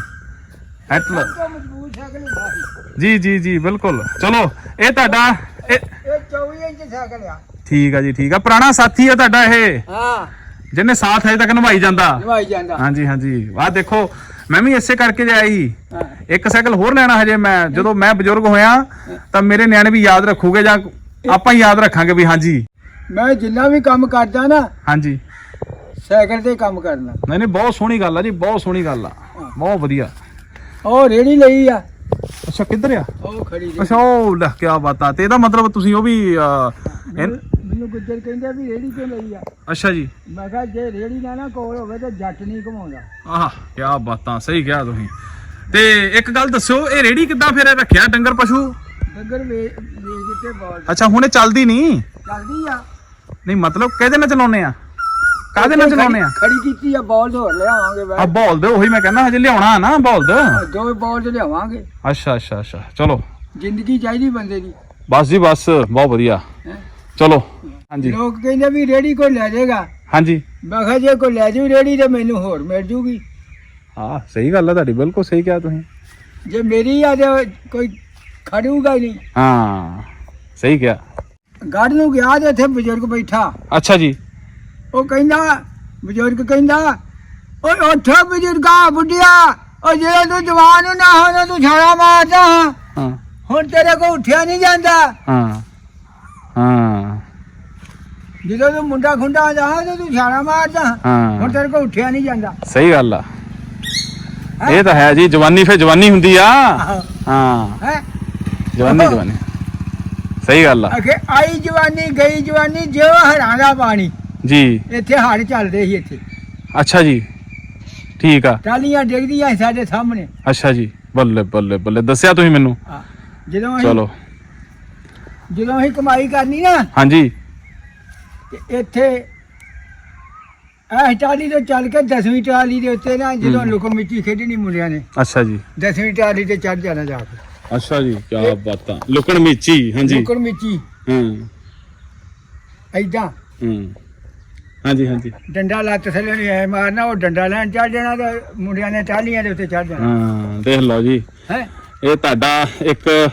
ਐਟਲਸ। ਜੀ ਜੀ ਜੀ ਬਿਲਕੁਲ। ਚਲੋ ਇਹ ਤੁਹਾਡਾ ਇਹ 24 ਇੰਚ ਸਾਈਕਲ ਆ। ਠੀਕ ਆ ਜੀ ਠੀਕ ਆ। ਪੁਰਾਣਾ ਸਾਥੀ ਆ ਤੁਹਾਡਾ ਇਹ? ਹਾਂ। ਜਿਹਨੇ ਸਾਥ ਹਜੇ ਤੱਕ ਨਿਭਾਈ ਜਾਂਦਾ? ਨਿਭਾਈ ਜਾਂਦਾ। ਹਾਂਜੀ ਹਾਂਜੀ। ਆਹ ਦੇਖੋ ਮੈਂ ਵੀ ਇਸੇ ਕਰਕੇ ਸੀ। ਹਾਂ। ਇੱਕ ਸਾਈਕਲ ਹੋਰ ਲੈਣਾ ਹਜੇ ਮੈਂ। ਜਦੋਂ ਮੈਂ ਬਜ਼ੁਰਗ ਹੋਇਆ ਤਾਂ ਮੇਰੇ ਨਿਆਣੇ ਵੀ ਯਾਦ ਰੱਖੂਗੇ ਜਾਂ ਆਪਾਂ ਹੀ ਯਾਦ ਰੱਖਾਂਗੇ ਵੀ ਹਾਂਜੀ। ਮੈਂ ਜਿੰਨਾ ਵੀ ਕੰਮ ਕਰਦਾ ਨਾ ਹਾਂਜੀ। ਸਾਈਕਲ ਤੇ ਕੰਮ ਕਰਨਾ। ਨਹੀਂ ਨਹੀਂ ਬਹੁਤ ਸੋਹਣੀ ਗੱਲ ਆ ਜੀ ਬਹੁਤ ਸੋਹਣੀ ਗੱਲ ਆ। ਬਹੁਤ ਵਧੀਆ। ਉਹ ਰੇੜੀ ਲਈ ਆ। ਅੱਛਾ ਕਿੱਧਰ ਆ? ਉਹ ਖੜੀ। ਅੱਛਾ ਉਹ ਲੈ ਕੀ ਬਾਤ ਆ। ਤੇ ਇਹਦਾ ਮਤਲਬ ਤੁਸੀਂ ਉਹ ਵੀ ਮੈਨੂੰ ਗੁੱਜਰ ਕਹਿੰਦੇ ਵੀ ਰੇੜੀ ਤੇ ਲਈ ਆ? ਅੱਛਾ ਜੀ। ਮੈਂ ਕਿਹਾ ਜੇ ਰੇੜੀ ਨਾ ਨਾ ਕੋਲ ਹੋਵੇ ਤਾਂ ਜੱਟ ਨਹੀਂ ਘਮਾਉਂਦਾ। ਆਹ ਕੀ ਬਾਤਾਂ ਸਹੀ ਕਿਹਾ ਤੁਸੀਂ। ਤੇ ਇੱਕ ਗੱਲ ਦੱਸਿਓ ਇਹ ਰੇੜੀ ਕਿੱਦਾਂ ਫਿਰ ਰੱਖਿਆ ਡੰਗਰ ਪਸ਼ੂ? ਡੰਗਰ ਵੇਚ ਦਿੱਤੇ ਬਾਲ ਅੱਛਾ ਹੁਣ ਇਹ ਚੱਲਦੀ ਨਹੀਂ ਚੱਲਦੀ ਆ। ਨਹੀਂ ਮਤਲਬ ਕਿਹਦੇ ਨਾਲ ਚਲਾਉਨੇ ਆ? ਕਾਹਦੇ ਨਾਲ ਚਲਾਉਨੇ ਆ? ਖੜੀ ਕੀਤੀ ਆ ਬਾਲ ਹੋਰ ਲਿਆਵਾਂਗੇ ਆ ਬੈ ਬੋਲ ਦੇ ਉਹੀ ਮੈਂ ਕਹਿੰਦਾ ਹਜੇ ਲਿਆਉਣਾ ਨਾ ਬੋਲ ਦੇ ਦੋ ਬਾਲ ਤੇ ਲਿਆਵਾਂਗੇ। ਅੱਛਾ ਅੱਛਾ ਅੱਛਾ ਚਲੋ। ਜ਼ਿੰਦਗੀ ਚਾਹੀਦੀ ਬੰਦੇ ਦੀ। ਬਸ ਜੀ ਬਸ ਬਹੁਤ ਵਧੀਆ। ਚਲੋ। ਹਾਂਜੀ। ਲੋਕ ਕਹਿੰਦੇ ਵੀ ਰੇੜੀ ਕੋਈ ਲੈ ਜਾਏਗਾ। ਹਾਂਜੀ। ਮੈਂ ਕਿਹਾ ਜੇ ਕੋਈ ਲੈ ਜੂ ਰੇੜੀ ਤੇ ਮੈਨੂੰ ਹੋਰ ਮਿਲ ਜੂਗੀ। ਹਾਂ ਸਹੀ ਗੱਲ ਆ ਤੁਹਾਡੀ ਬਿਲਕੁਲ ਸਹੀ ਕਿਹਾ ਤੁਸੀਂ। ਜੇ ਮੇਰੀ ਆ ਤੇ ਕੋਈ ਖੜੂਗਾ ਹੀ ਨਹੀਂ। ਹਾਂ ਸਹੀ ਕਿਹਾ। ਗੜ ਨੂੰ ਗਿਆ ਤੇ ਇੱਥੇ ਬਜ਼ੁਰਗ ਬੈਠਾ। ਅੱਛਾ ਜੀ। ਉਹ ਕਹਿੰਦਾ ਬਜ਼ੁਰਗ ਕਹਿੰਦਾ ਓਏ ਉੱਠ ਬਜ਼ੁਰਗਾ ਬੁੱਢਿਆ ਉਹ ਜਿਹੜਾ ਤੂੰ ਜਵਾਨ ਨਾ ਹੋਣਾ ਤੂੰ ਛਾਲਾ ਮਾਰਦਾ ਹਾਂ। ਹੁਣ ਤੇਰੇ ਕੋ ਉੱਠਿਆ ਨਹੀਂ ਜਾਂਦਾ। ਹਾਂ। ਜਦੋਂ ਤੂੰ ਮੁੰਡਾ ਖੁੰਡਾ ਜਾ ਤੇ ਤੂੰ ਛਾਲਾ ਮਾਰਦਾ। ਹੁਣ ਤੇਰੇ ਕੋ ਉੱਠਿਆ ਨਹੀਂ ਜਾਂਦਾ। ਸਹੀ ਗੱਲ ਆ। ਇਹ ਤਾਂ ਹੈ ਜੀ ਜਵਾਨੀ ਫੇ ਜਵਾਨੀ ਹੁੰਦੀ ਆ। ਹਾਂ। ਹੈ? ਜਵਾਨੀ ਜਵਾਨੀ। ਸਹੀ ਗੱਲ ਆ। ਅਖੇ ਆਈ ਜਵਾਨੀ ਗਈ ਜਵਾਨੀ ਜਿਉ ਹਰਾਂ ਦਾ ਪਾਣੀ ਜੀ। ਇੱਥੇ ਹੜ ਚੱਲਦੇ ਸੀ ਇੱਥੇ। ਅੱਛਾ ਜੀ। ਠੀਕ ਆ। ਟਾਲੀਆਂ ਡਿੱਗਦੀਆਂ ਸੀ ਸਾਡੇ ਸਾਹਮਣੇ। ਅੱਛਾ ਜੀ। ਬੱਲੇ ਬੱਲੇ ਬੱਲੇ। ਦੱਸਿਆ ਤੁਸੀਂ ਮੈਨੂੰ? ਹਾਂ। ਜਦੋਂ ਅਸੀਂ ਚਲੋ। ਜਦੋਂ ਅਸੀਂ ਕਮਾਈ ਕਰਨੀ ਨਾ ਹਾਂਜੀ। ਤੇ ਇੱਥੇ ਇਹ ਟਾਲੀ ਤੋਂ ਚੱਲ ਕੇ 10ਵੀਂ ਟਾਲੀ ਦੇ ਉੱਤੇ ਨਾ ਜਦੋਂ ਹੂੰ। ਲੁਕਣ ਮਿੱਟੀ ਖੇਡਣੀ ਮੁੰਡਿਆਂ ਨੇ। ਅੱਛਾ ਜੀ। 10ਵੀਂ ਟਾਲੀ ਤੇ ਚੜ ਜਾਣਾ ਜਾ ਕੇ। ਅੱਛਾ ਜੀ ਕੀ ਬਾਤਾਂ। ਲੁਕਣ ਮੀਚੀ ਹਾਂਜੀ। ਲੁਕਣ ਮਿੱਟੀ। ਹਾਂ। ਐਦਾਂ ਹਾਂ। ਹਾਂਜੀ ਹਾਂਜੀ। ਡੰਡਾ ਲੱਤ ਥੱਲੇ ਨਹੀਂ ਐ ਮਾਰਨਾ ਉਹ ਡੰਡਾ ਲੈਣ ਚੜ ਜਾਣਾ ਤੇ ਮੁੰਡਿਆਂ ਨੇ ਟਾਲੀਆਂ ਦੇ ਉੱਤੇ ਚੜ ਜਾਣਾ। ਹਾਂ ਦੇਖ ਲਓ ਜੀ। ਹੈ? ਇਹ ਤੁਹਾਡਾ ਇੱਕ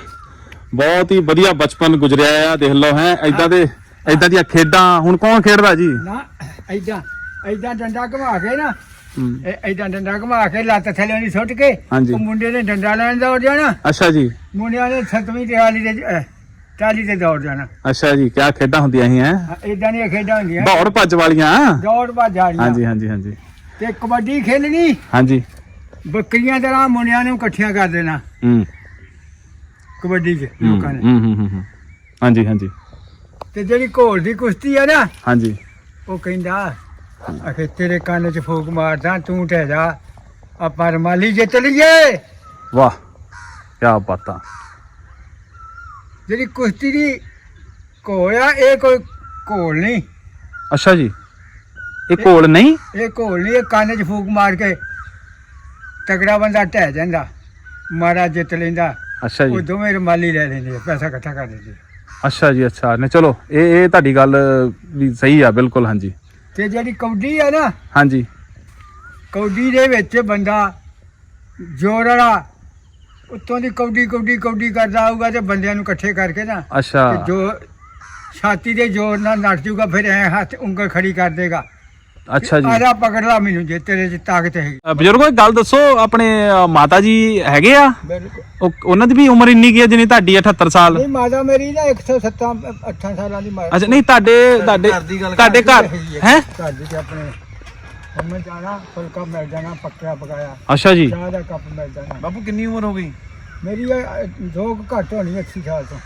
ਬਹੁਤ ਹੀ ਵਧੀਆ ਬਚਪਨ ਗੁਜ਼ਰਿਆ ਆ ਦੇਖ ਲਓ ਹੈ। ਐਦਾਂ ਦੇ ਐਦਾਂ ਦੀਆਂ ਖੇਡਾਂ ਹੁਣ ਕੌਣ ਖੇਡਦਾ ਜੀ? ਨਾ ਐਦਾਂ ਐਦਾਂ ਡੰਡਾ ਘੁਮਾ ਕੇ ਨਾ ਹੂੰ। ਇਹ ਐਦਾਂ ਡੰਡਾ ਘੁਮਾ ਕੇ ਲੱਤ ਥੱਲੇ ਨਹੀਂ ਸੁੱਟ ਕੇ ਹਾਂਜੀ। ਉਹ ਮੁੰਡੇ ਨੇ ਡੰਡਾ ਲੈਣ ਦੌੜ ਜਾਣਾ। ਅੱਛਾ ਜੀ। ਮੁੰਡਿਆਂ ਨੇ ਸੱਤਵੀਂ ਟਾਲੀ ਦੇ ਅਹ, ਟਾਲੀ ਤੇ ਦੌੜ ਜਾਣਾ। ਅੱਛਾ ਜੀ ਕਿਆ ਖੇਡਾਂ ਹੁੰਦੀਆਂ ਸੀ ਹੈ? ਐਦਾਂ ਦੀਆਂ ਖੇਡਾਂ ਹੁੰਦੀਆਂ। ਦੌੜ ਭੱਜ ਵਾਲੀਆਂ ਦੌੜ ਭੱਜ ਜਾਣੀਆਂ ਹਾਂਜੀ ਹਾਂਜੀ ਹਾਂਜੀ। ਤੇ ਕਬੱਡੀ ਖੇਲਣੀ ਹਾਂਜੀ। ਬੱਕਰੀਆਂ ਤਰ੍ਹਾਂ ਮੁੰਡਿਆਂ ਨੂੰ ਇਕੱਠੀਆਂ ਕਰ ਦੇਣਾ। ਹੂੰ। ਕਬੱਡੀ 'ਚ ਹੂੰ ਲੋਕਾਂ ਨੇ। ਹੂੰ ਹੂੰ, ਹੂੰ ਹੂੰ। ਹਾਂਜੀ ਹਾਂਜੀ। ਤੇ ਜਿਹੜੀ ਘੋਲ ਦੀ ਕੁਸ਼ਤੀ ਆ ਨਾ ਹਾਂਜੀ। ਉਹ ਕਹਿੰਦਾ ਅਖੇ ਤੇਰੇ ਕੰਨ 'ਚ ਫੂਕ ਮਾਰਦਾ ਤੂੰ ਟਹਿ ਜਾ ਆਪਾਂ ਰਮਾਲੀ ਜਿੱਤ ਲਈਏ। ਵਾਹ ਕਿਆ ਬਾਤਾਂ। ਜਿਹੜੀ ਕੁਸ਼ਤੀ ਦੀ ਘੋਲ ਆ ਇਹ ਕੋਈ ਘੋਲ ਨਹੀਂ। ਅੱਛਾ ਜੀ ਇਹ ਕੋਲ ਨਹੀਂ? ਇਹ ਘੋਲ ਨਹੀਂ ਇਹ ਕੰਨ 'ਚ ਫੂਕ ਮਾਰ ਕੇ ਤਗੜਾ ਬੰਦਾ ਟਹਿ ਜਾਂਦਾ ਮਾਰਾ ਜਿੱਤ ਲੈਂਦਾ। ਅੱਛਾ ਉਹ ਜੀ ਦੋਵੇਂ ਰਮਾਲੀ ਲੈ ਲੈਂਦੇ ਪੈਸਾ ਇਕੱਠਾ ਕਰ ਦਿੰਦੇ। ਅੱਛਾ ਜੀ ਅੱਛਾ। ਨੇ ਚਲੋ ਇਹ ਇਹ ਤੁਹਾਡੀ ਗੱਲ ਵੀ ਸਹੀ ਆ ਬਿਲਕੁਲ ਹਾਂਜੀ। ਤੇ ਜਿਹੜੀ ਕਬੱਡੀ ਆ ਨਾ ਹਾਂਜੀ। ਕਬੱਡੀ ਦੇ ਵਿੱਚ ਬੰਦਾ ਜੋਰ ਵਾਲਾ ਉੱਤੋਂ ਦੀ ਕਬੱਡੀ ਕਬੱਡੀ ਕਬੱਡੀ ਕਰਦਾ ਆਊਗਾ ਤੇ ਬੰਦਿਆਂ ਨੂੰ ਇਕੱਠੇ ਕਰਕੇ ਨਾ ਅੱਛਾ। ਤੇ ਜੋ ਛਾਤੀ ਦੇ ਜ਼ੋਰ ਨਾਲ ਨੱਠ ਜੂਗਾ ਫਿਰ ਐ ਹੱਥ ਉਂਗਲ ਖੜੀ ਕਰ ਦੇਗਾ। ਅੱਛਾ ਜੀ। ਆਰਾ ਪਕੜ ਲਾ ਮੈਨੂੰ ਜੇ ਤੇਰੇ 'ਚ ਤਾਕਤ ਹੈਗੀ। ਅ, ਬਜ਼ੁਰਗੋ ਇੱਕ ਗੱਲ ਦੱਸੋ ਆਪਣੇ ਅ, ਮਾਤਾ ਜੀ ਹੈਗੇ ਆ? ਬਿਲਕੁਲ। ਉਹ- ਉਹਨਾਂ ਦੀ ਵੀ ਉਮਰ ਇੰਨੀ ਕੀ ਹੈ ਜਿੰਨੀ ਤੁਹਾਡੀ 78 ਸਾਲ? ਨਹੀਂ ਮਾਤਾ ਮੇਰੀ ਨਾ 107 8 ਸਾਲਾਂ ਦੀ ਮਾਤਾ। ਅੱਛਾ ਨਹੀਂ ਤੁਹਾਡੇ ਤੁਹਾਡੇ ਤੁਹਾਡੇ ਘਰ ਹੈ। ਘਰ ਦੀ ਤੇ ਆਪਣੇ ਹਮੇ ਜਾਣਾ ਫੁਲਕਾ ਮਿਲ ਜਾਣਾ ਪੱਕਿਆ ਪਕਾਇਆ। ਅੱਛਾ ਜੀ। ਚਾਹ ਦਾ ਕੱਪ ਮਿਲ ਜਾਣਾ। ਬਾਪੂ ਕਿੰਨੀ ਉਮਰ ਹੋ ਗਈ? ਮੇਰੀ ਇਹ ਦੋ ਕੁ ਘੱਟ ਹੋਣੀ 80 ਸਾਲ ਤੋਂ।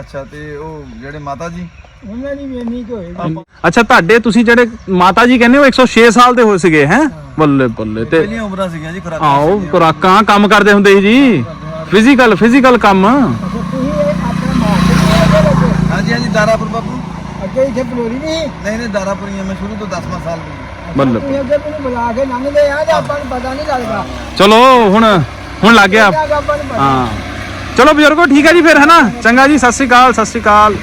ਅੱਛਾ ਤੇ ਉਹ ਜਿਹੜੇ ਮਾਤਾ ਜੀ? ਉਹਨਾਂ ਦੀ ਵੀ ਇੰਨੀ ਕੁ ਹੋਏਗੀ। ਅੱਛਾ ਤੁਹਾਡੇ ਤੁਸੀਂ ਜਿਹੜੇ ਮਾਤਾ ਜੀ ਕਹਿੰਦੇ ਹੋ 106 ਸਾਲ ਦੇ ਹੋ ਸੀਗੇ ਹੈ? ਬੱਲੇ ਬੱਲੇ ਤੇ ਪਹਿਲੀਆਂ ਉਮਰਾਂ ਸੀਗੀਆਂ ਜੀ ਖੁਰਾਕਾਂ ਆਓ ਖੁਰਾਕਾਂ ਕੰਮ ਕਰਦੇ ਹੁੰਦੇ ਸੀ ਜੀ। ਫਿਜ਼ੀਕਲ ਫਿਜ਼ੀਕਲ ਕੰਮ। ਅੱਛਾ ਤੁਸੀਂ ਇਹ ਆਪਣਾ ਮਾਰਕੀਟ ਦੇ ਲੱਗੇ ਹਾਂਜੀ ਹਾਂਜੀ ਦਾਰਾਪੁਰ ਬਾਪੂ। ਅੱਗੇ ਇੱਥੇ ਪਲੋਰੀ ਨਹੀਂ ਨਹੀਂ ਨਹੀਂ ਦਾਰਾਪੁਰੀ ਹਾਂ ਮੈਂ ਸ਼ੁਰੂ ਤੋਂ 10ਵਾਂ ਸਾਲ ਵੀ ਬੱਲੇ ਤੁਸੀਂ ਅੱਗੇ ਮੈਨੂੰ ਬੁਲਾ ਕੇ ਲੰਘਦੇ ਆ ਤੇ ਆਪਾਂ ਨੂੰ ਪਤਾ ਨਹੀਂ ਲੱਗਦਾ? ਚਲੋ ਹੁਣ ਹੁਣ ਲੱਗ ਗਿਆ। ਕਿਆ ਆਪਾਂ ਨੂੰ ਪਤਾ। ਹਾਂ। ਚਲੋ ਬਜ਼ੁਰਗੋ, ਠੀਕ ਹੈ ਜੀ ਫਿਰ, ਹੈ ਨਾ? ਚੰਗਾ ਜੀ, ਸਤਿ ਸ੍ਰੀ ਅਕਾਲ, ਸਤਿ ਸ੍ਰੀ ਅਕਾਲ।